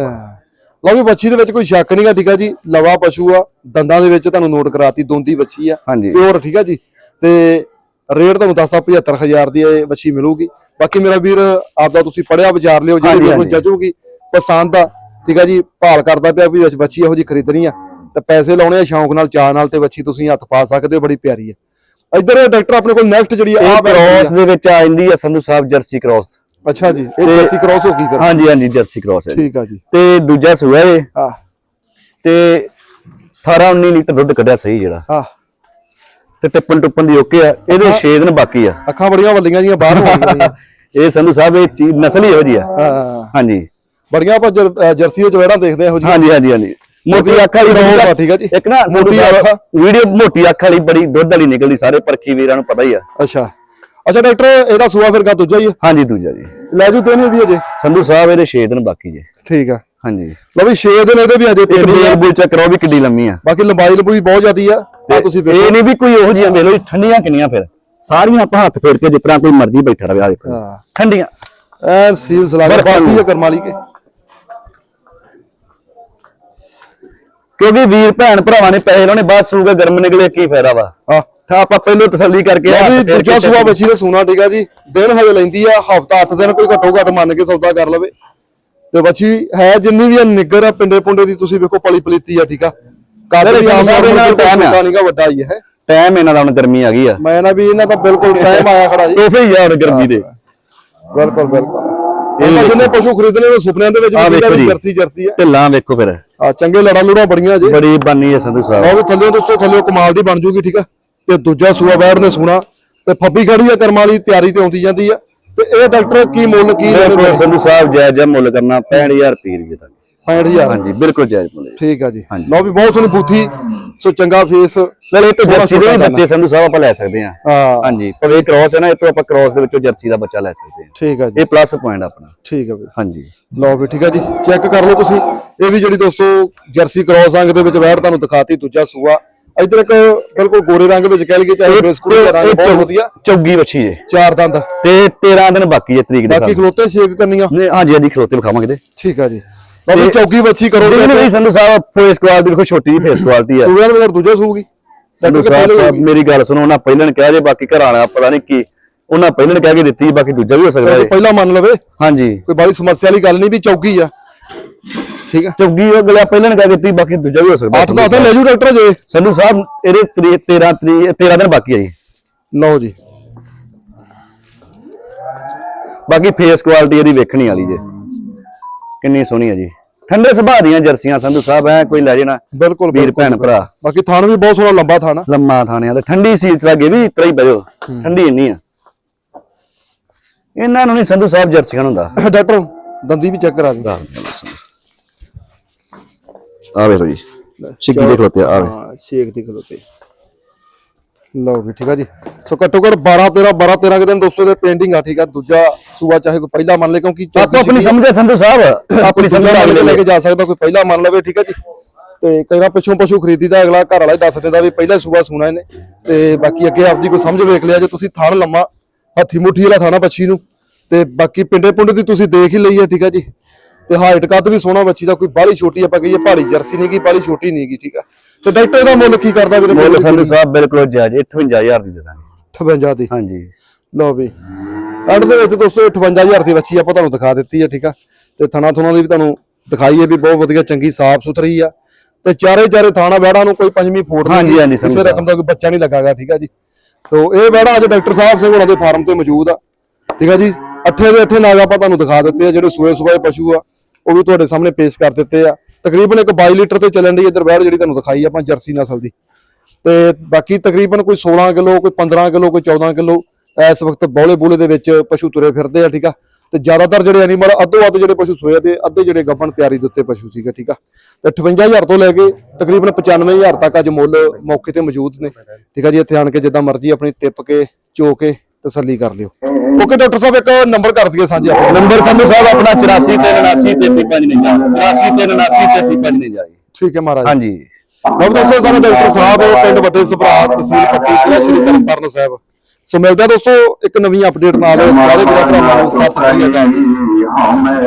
[SPEAKER 2] ਲਓ ਵੀ ਬੱਚੀ ਦੇ ਵਿੱਚ ਕੋਈ ਸ਼ੱਕ ਨਹੀਂਗਾ ਠੀਕ ਆ ਜੀ। ਲਵਾ ਪਸ਼ੂ ਆ ਦੰਦਾਂ ਦੇ ਵਿੱਚ ਤੁਹਾਨੂੰ ਨੋਟ ਕਰਾਤੀ ਦੋਂਦੀ ਬੱਚੀ ਆ।
[SPEAKER 1] ਹਾਂਜੀ।
[SPEAKER 2] ਪਿਓਰ ਠੀਕ ਆ ਜੀ। ਤੇ ਰੇਟ ਤੁਹਾਨੂੰ ਦੱਸਾ 75000 ਦੀ ਇਹ ਬੱਚੀ ਮਿਲੂਗੀ। ਬਾਕੀ ਮੇਰਾ ਵੀਰ ਆਪਦਾ ਤੁਸੀਂ ਪੜਿਆ ਵਿਚਾਰ ਲਿਓ ਜਿਹੜੀ ਵੀਰ ਨੂੰ
[SPEAKER 1] ਹਾਂਜੀ।
[SPEAKER 2] ਜੱਜੂਗੀ ਪਸੰਦ ਆ। ਠੀਕ ਆ ਜੀ ਭਾਲ ਕਰਦਾ ਪਿਆ ਵੀ ਵਿੱਚ ਬੱਚੀ ਇਹੋ ਜੀ ਖਰੀਦਣੀ ਆ। ਤੇ ਪੈਸੇ ਲਾਉਣੇ ਆ ਸ਼ੌਂਕ ਨਾਲ ਚਾਹ ਨਾਲ ਤੇ ਬੱਚੀ ਤੁਸੀਂ ਹੱਥ ਪਾ ਸਕਦੇ ਹੋ ਬੜੀ ਪਿਆਰੀ ਆ। ਇੱਧਰ ਡਾਕਟਰ ਆਪਣੇ ਕੋਲ ਨੈਕਸਟ ਜਿਹੜੀ ਆ
[SPEAKER 1] ਕ੍ਰੋਸ ਦੇ ਵਿੱਚ ਆ ਜਾਂਦੀ ਹੈ ਸੰਧੂ ਸਾਹਿਬ ਜਰਸੀ ਕ੍ਰੋਸ
[SPEAKER 2] ਅੱਛਾ ਜੀ ਇਹ ਜਰਸੀ ਕ੍ਰਾਸ ਹੋ ਗਈ ਫਿਰ।
[SPEAKER 1] ਹਾਂਜੀ ਹਾਂਜੀ ਜਰਸੀ ਕ੍ਰੋਸ ਹੈ।
[SPEAKER 2] ਠੀਕ ਆ ਜੀ।
[SPEAKER 1] ਤੇ ਦੂਜਾ ਸੂਆ ਇਹ।
[SPEAKER 2] ਆ
[SPEAKER 1] ਤੇ 18 19 ਲੀਟਰ ਦੁੱਧ ਕੱਢਿਆ ਸਹੀ ਜਿਹੜਾ।
[SPEAKER 2] ਆ
[SPEAKER 1] ਤੇ ਟਿੱਪਣ ਟੁੱਪਣ ਦੀ ਓਕੇ ਆ ਇਹਦੇ 6 ਦਿਨ ਬਾਕੀ ਆ।
[SPEAKER 2] ਅੱਖਾਂ ਬੜੀਆਂ ਵੱਲੀਆਂ ਜੀਆਂ ਬਾਹਰ ਹੋ ਗਈਆਂ
[SPEAKER 1] ਇਹ ਸੰਧੂ ਸਾਹਿਬ ਇਹ ਚੀਜ਼ ਨਸਲ ਹੀ ਇਹੋ ਜੀ ਆ। ਹਾਂਜੀ।
[SPEAKER 2] ਬੜੀਆਂ ਆਪਾਂ ਜਰਸੀ ਵਿੱਚ ਵੜਾਂ ਦੇਖਦੇ ਆ ਇਹੋ ਜੀ
[SPEAKER 1] ਹਾਂਜੀ ਹਾਂਜੀ। ਹਾਂਜੀ ਮੋਟੀ ਅੱਖ ਵਾਲੀ
[SPEAKER 2] ਠੀਕ ਆ ਜੀ।
[SPEAKER 1] ਇੱਕ ਨਾ
[SPEAKER 2] ਮੋਟੀ ਅੱਖ।
[SPEAKER 1] ਵੀਡੀਓ ਮੋਟੀ ਅੱਖ ਵਾਲੀ ਬੜੀ ਦੁੱਧ ਵਾਲੀ ਨਿਕਲਦੀ ਸਾਰੇ ਪਰਖੀ ਵੀਰਾਂ ਨੂੰ ਪਤਾ ਹੀ ਆ।
[SPEAKER 2] ਅੱਛਾ। ਅੱਛਾ ਡਾਕਟਰ ਇਹਦਾ ਸੂਆ ਫਿਰ ਕਾ ਦੂਜਾ ਹੀ ਹੈ
[SPEAKER 1] ਹਾਂਜੀ ਦੂਜਾ ਜੀ।
[SPEAKER 2] ਲੈ ਜੂ ਤੈਨੂੰ ਵੀ ਅਜੇ।
[SPEAKER 1] ਸੰਧੂ ਸਾਹਿਬ ਇਹਦੇ 6 ਦਿਨ ਬਾਕੀ ਜੇ।
[SPEAKER 2] ਠੀਕ ਆ।
[SPEAKER 1] ਹਾਂਜੀ।
[SPEAKER 2] ਲਓ ਵੀ 6 ਦਿਨ ਇਹਦੇ ਵੀ ਅਜੇ ਆ?
[SPEAKER 1] ਬੇਲ ਬੁਲ ਚੈੱਕ ਕਰੋ ਵੀ ਕਿੱਡੀ ਲੰਮੀ ਆ।
[SPEAKER 2] ਬਾਕੀ ਲੰਬਾਈ ਲੰਬੂਈ ਬਹੁਤ ਜ਼ਿਆਦੀ ਆ। ਆ ਤੁਸੀਂ
[SPEAKER 1] ਇਹ ਨਹੀਂ ਵੀ ਕੋਈ ਉਹੋ ਜਿਹੀਆਂ ਵੇਖ ਲਓ ਜੀ, ਠੰਡੀਆਂ ਕਿੰਨੀਆਂ ਫਿਰ? ਸਾਰੀਆਂ ਆਪਾਂ ਹੱਥ ਫੇਰ ਕੇ ਜਿਸ ਤਰ੍ਹਾਂ ਕੋਈ ਮਰਜ਼ੀ ਬੈਠਾ ਰਵੇ ਆ ਦੇਖੋ
[SPEAKER 2] ਹਾਂ।
[SPEAKER 1] ਠੰਡੀਆਂ।
[SPEAKER 2] ਐਨ ਸੀਲ ਸਲਾਗਾ
[SPEAKER 1] ਬਰਫ
[SPEAKER 2] ਬਾਕੀ ਆ ਕਰਮਾਲੀ ਕੇ।
[SPEAKER 1] ਕਿਉਂਕਿ ਵੀਰ ਭੈਣ ਭਰਾਵਾਂ ਨੇ ਪੈਸੇ ਲਾਉਣੇ ਬਾਅਦ ਸੂਗਾ ਗਰਮ ਨਿਕਲੇ ਕੀ ਫਾਇਦਾ ਵਾ?
[SPEAKER 2] ਆ
[SPEAKER 1] ਤਾਂ ਆਪਾਂ ਪਹਿਲਾਂ ਤਸੱਲੀ ਕਰਕੇ ਹੱਥ
[SPEAKER 2] ਵੀ
[SPEAKER 1] ਫੇਰ
[SPEAKER 2] ਦੂਜਾ ਸੂਆ ਬੱਚੀ ਨੇ ਸੋਨਾ ਠੀਕ ਆ ਜੀ। ਦਿਨ ਹਜੇ ਲੈਂਦੀ ਆ ਹਫਤਾ 8 ਦਿਨ ਕੋਈ ਘੱਟੋ ਘੱਟ ਮੰਨ ਕੇ ਸੌਦਾ ਕਰ ਲਵੇ। ਤੇ ਬੱਚੀ ਹੈ ਜਿੰਨੀ ਵੀ ਆ ਨਿੱਗਰ ਆ ਪਿੰਡੇ ਪੁੰਡੇ ਦੀ ਤੁਸੀਂ ਵੇਖੋ ਪਲੀ ਪਲੀਤੀ ਆ ਠੀਕ ਆ। ਕਾਦਰ
[SPEAKER 1] ਮੇਰੇ
[SPEAKER 2] ਆਮ
[SPEAKER 1] ਸਾਹਿਬ
[SPEAKER 2] ਨਾਲ
[SPEAKER 1] ਨਾਲ ਟਾਈਮ ਆ।
[SPEAKER 2] ਛੋਟਾ ਨੀਗਾ ਵੱਡਾ ਹੀ ਹੈ।
[SPEAKER 1] ਟਾਈਮ ਇਹਨਾਂ ਦਾ ਹੁਣ ਗਰਮੀ ਆ ਗਈ ਆ।
[SPEAKER 2] ਮੈਂ ਨਾ ਵੀ ਇਹਨਾਂ ਦਾ ਬਿਲਕੁਲ ਟਾਈਮ ਆਇਆ ਖੜਾ ਜੀ।
[SPEAKER 1] ਤੋਹਫੇ ਹੀ ਆ ਹੁਣ ਗਰਮੀ ਦੇ।
[SPEAKER 2] ਬਿਲਕੁਲ ਬਿਲਕੁਲ। ਇਹਨਾਂ ਜਿੰਨੇ ਪਸ਼ੂ ਖਰੀਦਣੇ ਉਹ ਸੁਪਨਿਆਂ ਦੇ ਵਿੱਚ
[SPEAKER 1] ਆਹ
[SPEAKER 2] ਵੀ
[SPEAKER 1] ਵੇਖੋ ਜੀ।
[SPEAKER 2] ਜਰਸੀ ਜਰਸੀ ਆ
[SPEAKER 1] ਢਿੱਲਾਂ ਵੇਖੋ ਫਿਰ।
[SPEAKER 2] ਆ ਚੰਗੇ ਲੜਾ ਲੂੜਾ ਬੜੀਆਂ ਜੇ।
[SPEAKER 1] ਬੜੀ ਬਾਨੀ ਹੈ ਸੰਧੂ ਸਾਹਿਬ।
[SPEAKER 2] ਉਹ ਵੀ ਥੱਲੇ ਦੋਸਤੋ ਥੱਲੇ ਕਮਾਲ ਦੀ ਬਣ ਜੂਗੀ ਠੀਕ ਆ? ਤੇ ਦੂਜਾ ਸੂਆ ਬੈੜ ਨੇ ਸੋਨਾ ਤੇ ਫੱਬੀ ਖੜੀ ਆ ਕਰਮਾਂ ਵਾਲੀ ਤਿਆਰੀ ਤੇ ਆਉਂਦੀ ਜਾਂਦੀ ਆ। ਤੇ ਇਹ ਡਾਕਟਰ ਕੀ ਮੁੱਲ ਕੀ
[SPEAKER 1] ਸੰਧੂ ਸਾਹਿਬ ਜਾਇਜ਼ ਜਿਹਾ ਮੁੱਲ ਕਰਨਾ 65000 ਰੁਪਏ ਦੀ ਤੱਕ।
[SPEAKER 2] 65000
[SPEAKER 1] ਹਾਂਜੀ ਬਿਲਕੁਲ ਜਾਇਜ਼ ਮੁੱਲ ਹੈ।
[SPEAKER 2] ਠੀਕ ਆ ਜੀ।
[SPEAKER 1] ਹਾਂਜੀ।
[SPEAKER 2] ਲਓ ਵੀ ਬਹੁਤ ਸੋਹਣੀ ਬੂਥੀ ਸੋ ਚੰਗਾ ਫੇਸ
[SPEAKER 1] ਨਾਲੇ ਇਹ ਤੋਂ ਜਰਸੀ ਦੇ ਵੀ ਬੱਚੇ ਸੰਧੂ ਸਾਹਿਬ ਆਪਾਂ ਲੈ ਸਕਦੇ ਹਾਂ।
[SPEAKER 2] ਹਾਂ।
[SPEAKER 1] ਹਾਂਜੀ ਪਰ ਇਹ ਕ੍ਰਾਸ ਹੈ ਨਾ ਇਹ ਤੋਂ ਆਪਾਂ ਕ੍ਰਾਸ ਦੇ ਵਿੱਚੋਂ ਜਰਸੀ ਦਾ ਬੱਚਾ ਲੈ ਸਕਦੇ ਹਾਂ।
[SPEAKER 2] ਠੀਕ ਆ ਜੀ।
[SPEAKER 1] ਇਹ ਪਲੱਸ ਪੁਆਇੰਟ ਆਪਣਾ।
[SPEAKER 2] ਠੀਕ ਆ ਵੀ
[SPEAKER 1] ਹਾਂਜੀ।
[SPEAKER 2] ਲਓ ਵੀ ਠੀਕ ਆ ਜੀ ਚੈੱਕ ਕਰ ਲਓ ਤੁਸੀਂ। ਇਹ ਵੀ ਜਿਹੜੀ ਦੋਸਤੋ ਜਰਸੀ ਕ੍ਰੋਸ ਅੰਗ ਦੇ ਵਿੱਚ ਵੈੜ ਤੁਹਾਨੂੰ ਦਿਖਾਤੀ ਦੂਜਾ ਸੂਆ। ਇਧਰ ਇੱਕ ਬਿਲਕੁਲ ਗੋਰੇ ਰੰਗ ਵਿੱਚ ਕਹਿ ਲਈਏ ਚਾਹੇ ਬਿਸਕੁਟ ਦਾ ਰੰਗ ਬਹੁਤ ਵਧੀਆ।
[SPEAKER 1] ਚੌਗੀ ਵੱਛੀ ਜੇ।
[SPEAKER 2] ਚਾਰ ਦੰਦ।
[SPEAKER 1] ਤੇ 13 ਦਿਨ ਬਾਕੀ ਹੈ ਤਰੀਕ ਦੇ
[SPEAKER 2] ਬਾਕੀ ਖਲੋਤੇ ਛੇਕ ਕਰਨੀਆਂ।
[SPEAKER 1] ਨਹੀਂ ਹਾਂਜੀ ਹਾਂਜੀ ਖਲੋਤੇ ਵਿਖਾਵਾਂਗੇ ਤੇ।
[SPEAKER 2] ਠੀਕ ਆ ਜੀ। ਬਾਕੀ ਚੌਗੀ ਬੱਚੀ ਕਰੋਗੇ
[SPEAKER 1] ਨਹੀਂ ਨਹੀਂ ਸੰਧੂ ਸਾਹਿਬ ਫੇਸ ਕੁਆਲਿਟੀ ਦੇਖੋ ਛੋਟੀ ਜਿਹੀ ਫੇਸ ਕੁਆਲਿਟੀ ਆ
[SPEAKER 2] ਦੂਜਾ ਨੰਬਰ ਦੂਜਾ ਸੂਗੀ
[SPEAKER 1] ਸੰਧੂ ਸਾਹਿਬ ਮੇਰੀ ਗੱਲ ਸੁਣੋ ਉਹਨਾਂ ਪਹਿਲਾਂ ਨੇ ਕਿਹਾ ਜੇ ਬਾਕੀ ਘਰ ਵਾਲਾ ਪਤਾ ਨਹੀਂ ਕੀ ਉਹਨਾਂ ਪਹਿਲਾਂ ਨੇ ਕਹਿ ਕੇ ਦਿੱਤੀ ਬਾਕੀ ਦੂਜਾ ਵੀ ਹੋ ਸਕਦਾ ਹੈ
[SPEAKER 2] ਪਹਿਲਾਂ ਮੰਨ ਲਵੇ।
[SPEAKER 1] ਹਾਂਜੀ।
[SPEAKER 2] ਕੋਈ ਬੜੀ ਸਮੱਸਿਆ ਵਾਲੀ ਗੱਲ ਨਹੀਂ ਵੀ ਚੌਗੀ ਆ। ਠੀਕ ਆ?
[SPEAKER 1] ਚੌਗੀ ਉਹ ਗਲਿਆ ਪਹਿਲਾਂ ਨੇ ਕਹਿ ਦਿੱਤੀ ਬਾਕੀ ਦੂਜਾ ਵੀ ਹੋ ਸਕਦਾ
[SPEAKER 2] 8 10 ਲੈ ਜੂ ਡਾਕਟਰ ਜੇ
[SPEAKER 1] ਸੰਧੂ ਸਾਹਿਬ ਇਹਦੇ 13 13 ਦਿਨ ਬਾਕੀ ਹੈ ਜੀ।
[SPEAKER 2] ਲਓ ਜੀ।
[SPEAKER 1] ਬਾਕੀ ਫੇਸ ਕੁਆਲਿਟੀ ਇਹਦੀ ਵੇਖਣੀ ਵਾਲੀ ਜੇ। ਕਿੰਨੀ ਸੋਹਣੀ ਹੈ ਜੀ। ਠੰਡੇ ਸੁਭਾਅ ਦੀਆਂ ਜਰਸੀਆਂ ਸੰਧੂ ਸਾਹਿਬ ਐ ਕੋਈ ਲੈ ਜਾਣਾ
[SPEAKER 2] ਬਿਲਕੁਲ
[SPEAKER 1] ਵੀਰ। ਭੈਣ ਭਰਾ।
[SPEAKER 2] ਬਾਕੀ ਥਾਣ ਵੀ ਬਹੁਤ ਸੋਹਣਾ ਲੰਬਾ ਥਾਣ ਆ।
[SPEAKER 1] ਲੰਮਾ ਥਾਣਿਆਂ ਤੇ ਠੰਡੀ ਸੀਟ ਲੱਗੇ ਵੀ ਇਤਰਾ ਹੀ ਬਜੋ ਠੰਡੀ ਇੰਨੀ ਆ। ਇਹਨਾਂ ਨੂੰ ਨਹੀਂ ਸੰਧੂ ਸਾਹਿਬ ਜਰਸੀਆਂ ਨੂੰ ਹੁੰਦਾ।
[SPEAKER 2] ਡਾਕਟਰ ਦੰਦੀ ਵੀ ਚੈੱਕ ਕਰਾ ਦਿੰਦਾ
[SPEAKER 1] ਆ ਵੇਖੋ ਜੀ। ਸਿੱਕੀ ਦੇ ਖਲੋਤੇ ਆ ਵੇਖ।
[SPEAKER 2] ਹਾਂ ਛੇਕ ਦੀ ਖਲੋਤੇ। ਲਓ ਵੀ ਠੀਕ ਆ ਜੀ। ਸੋ ਘੱਟੋ ਘੱਟ 12 13 12 13 ਕੁ ਦਿਨ ਦੋਸਤੋ ਦੇ ਪੇਂਟਿੰਗ ਆ ਠੀਕ ਆ। ਦੂਜਾ ਸੂਆ ਚਾਹੇ ਕੋਈ ਪਹਿਲਾ ਮੰਨ ਲੇ ਕਿਉਂਕਿ
[SPEAKER 1] ਆਪੋ ਆਪਣੀ ਸਮਝੇ ਸੰਧੂ ਸਾਹਿਬ ਆਪਣੀ ਸਮਝ
[SPEAKER 2] ਲੈ ਕੇ ਜਾ ਸਕਦਾ ਕੋਈ ਪਹਿਲਾ ਮੰਨ ਲਵੇ ਠੀਕ ਆ ਜੀ। ਤੇ ਕਈ ਵਾਰ ਪਿੱਛੋਂ ਪਸ਼ੂ ਖਰੀਦੀਦਾ ਅਗਲਾ ਘਰ ਵਾਲਾ ਦੱਸ ਦਿੰਦਾ ਵੀ ਪਹਿਲਾ ਸੂਆ ਸੂਣਾ ਇਹਨੇ। ਤੇ ਬਾਕੀ ਅੱਗੇ ਆਪਦੀ ਕੋਈ ਸਮਝ ਵੇਖ ਲਿਆ ਜੇ ਤੁਸੀਂ ਥਣ ਲੰਮਾ ਹੱਥੀ ਮੁੱਠੀ ਵਾਲਾ ਥਾਣਾ ਬੱਚੀ ਨੂੰ। ਤੇ ਬਾਕੀ ਪਿੰਡੇ ਪੁੰਡੇ ਦੀ ਤੁਸੀਂ ਦੇਖ ਹੀ ਲਈ ਹੈ ਠੀਕ ਆ ਜੀ। ਤੇ ਹਾਈਟ ਕੱਦ ਵੀ ਸੋਹਣਾ ਬੱਚੀ ਦਾ ਕੋਈ ਬਾਹਲੀ ਛੋਟੀ ਆਪਾਂ ਕਹੀਏ ਪਹਾੜੀ ਜਰਸੀ ਨਹੀਂ ਗੀ ਬਾਹਲੀ ਛੋਟੀ ਨਹੀਂ ਗੀ ਠੀਕ ਆ। ਤੇ ਡਾਕਟਰ ਦਾ ਮੁੱਲ ਕੀ ਕਰਦਾ ਵੀਰੇ?
[SPEAKER 1] ਮੁੱਲ ਸੰਧੂ ਸਾਹਿਬ ਬਿਲਕੁਲ ਜਾਇਜ਼ 58000 ਦੀ ਦੇ ਦਾਂਗੇ
[SPEAKER 2] 58 ਦੀ?
[SPEAKER 1] ਹਾਂਜੀ।
[SPEAKER 2] ਲਓ ਵੀ। ਐਂਡ ਦੇ ਵਿੱਚ ਦੋਸਤੋ 58000 ਦੀ ਬੱਚੀ ਆਪਾਂ ਤੁਹਾਨੂੰ ਦਿਖਾ ਦਿੱਤੀ ਹੈ ਠੀਕ ਆ? ਤੇ ਥਣਾ ਥੁਣਾ ਦੀ ਵੀ ਤੁਹਾਨੂੰ ਦਿਖਾਈ ਹੈ ਵੀ ਬਹੁਤ ਵਧੀਆ ਚੰਗੀ ਸਾਫ਼ ਸੁਥਰੀ ਆ। ਤੇ ਚਾਰੇ ਚਾਰੇ ਥਾਣਾ ਬੈੜਾ ਨੂੰ ਕੋਈ ਪੰਜਵੀਂ ਨਹੀਂ
[SPEAKER 1] ਹਾਂਜੀ, ਹਾਂਜੀ,
[SPEAKER 2] ਕਿਸੇ ਰਕਮ ਦਾ ਕੋਈ ਬੱਚਾ ਨਹੀਂ ਲੱਗਾਗਾ ਠੀਕ ਆ ਜੀ? ਤੋ ਇਹ ਬੈੜਾ ਅੱਜ ਡਾਕਟਰ ਸਾਹਿਬ ਸਿੰਘ ਹੋਣਾ ਦੇ ਫਾਰਮ ਤੇ ਮੌਜੂਦ ਆ ਠੀਕ ਆ ਜੀ? ਅੱਠੇ ਦੇ ਅੱਠੇ ਨਾਗ ਆਪਾਂ ਤੁਹਾਨੂੰ ਦਿਖਾ ਦਿੱਤੇ ਆ ਜਿਹੜੇ ਸੂਏ ਸੂਏ ਪਸ਼ੂ ਆ ਉਹ ਵੀ ਤੁਹਾਡੇ ਸਾਹਮਣੇ ਪੇਸ਼ ਕਰ ਦਿੱਤੇ ਆ। ਤਕਰੀਬਨ ਇੱਕ 22 ਲੀਟਰ ਤੇ ਚੱਲਣ ਦੀ ਇੱਧਰ ਬੈੜ ਜਿਹੜੀ ਤੁਹਾਨੂੰ ਦਿਖਾਈ ਆਪਾਂ ਜਰਸੀ ਨਸਲ ਦੀ। ਤੇ ਬਾਕੀ ਤਕਰੀਬਨ ਕੋਈ 16 ਕਿਲੋ, ਕੋਈ 15 ਕਿਲੋ, ਕੋਈ 14 ਕਿਲੋ ਇਸ ਵਕਤ ਬੌਲੇ ਬੂਲੇ ਦੇ ਵਿੱਚ ਪਸ਼ੂ ਤੁਰੇ ਫਿਰਦੇ ਆ, ਠੀਕ ਆ? ਤੇ ਜ਼ਿਆਦਾਤਰ ਜਿਹੜੇ ਐਨੀਮਲ ਅੱਧੋ ਅੱਧ ਜਿਹੜੇ ਪਸ਼ੂ ਸੋਏ ਤੇ ਅੱਧੇ ਜਿਹੜੇ ਗੱਭਣ ਤਿਆਰੀ ਦੇ ਉੱਤੇ ਪਸ਼ੂ ਸੀਗਾ, ਠੀਕ ਆ? ਤੇ 58000 ਤੋਂ ਲੈ ਕੇ ਤਕਰੀਬਨ 95000 ਤੱਕ ਅੱਜ ਮੁੱਲ ਮੌਕੇ ਤੇ ਮੌਜੂਦ ਨੇ, ਠੀਕ ਆ ਜੀ? ਇੱਥੇ ਆਣ ਕੇ ਜਿੱਦਾਂ ਮਰਜ਼ੀ ਆਪਣੀ ਟਿੱਪ ਕੇ, ਚੋ ਕੇ ਤਸੱਲੀ ਕਰ ਲਿਓ। ਓਕੇ ਡਾਕਟਰ ਸਾਹਿਬ ਇੱਕ ਨੰਬਰ ਕਰ ਦਈਏ ਸਾਂਝੇ ਆਪਣਾ।
[SPEAKER 1] ਨੰਬਰ ਸੰਧੂ ਸਾਹਿਬ ਆਪਣਾ 84 ਤੇ 79 33 ਨਹੀਂ ਜਾ 84 ਤੇ 79 33 ਨਹੀਂ ਜਾ
[SPEAKER 2] ਠੀਕ ਹੈ ਮਹਾਰਾਜ।
[SPEAKER 1] ਹਾਂਜੀ।
[SPEAKER 2] ਲਓ ਦੋਸਤੋ ਸਾਨੂੰ ਡਾਕਟਰ ਸਾਹਿਬ ਪਿੰਡ ਵੱਡੇ ਸਭਰਾ ਤਹਿਸੀਲ ਪੱਟੀ ਜ਼ਿਲ੍ਹਾ ਸ਼੍ਰੀ ਤਰਨਤਾਰਨ ਸਾਹਿਬ। ਸੋ ਮਿਲਦਾ ਦੋਸਤੋ ਇੱਕ ਨਵੀਂ ਅਪਡੇਟ ਨਾਲ। ਸਾਰੇ ਵੀਰਾਂ ਭਰਾਵਾਂ ਨੂੰ ਸਤਿ ਸ਼੍ਰੀ ਅਕਾਲ।
[SPEAKER 3] Amen.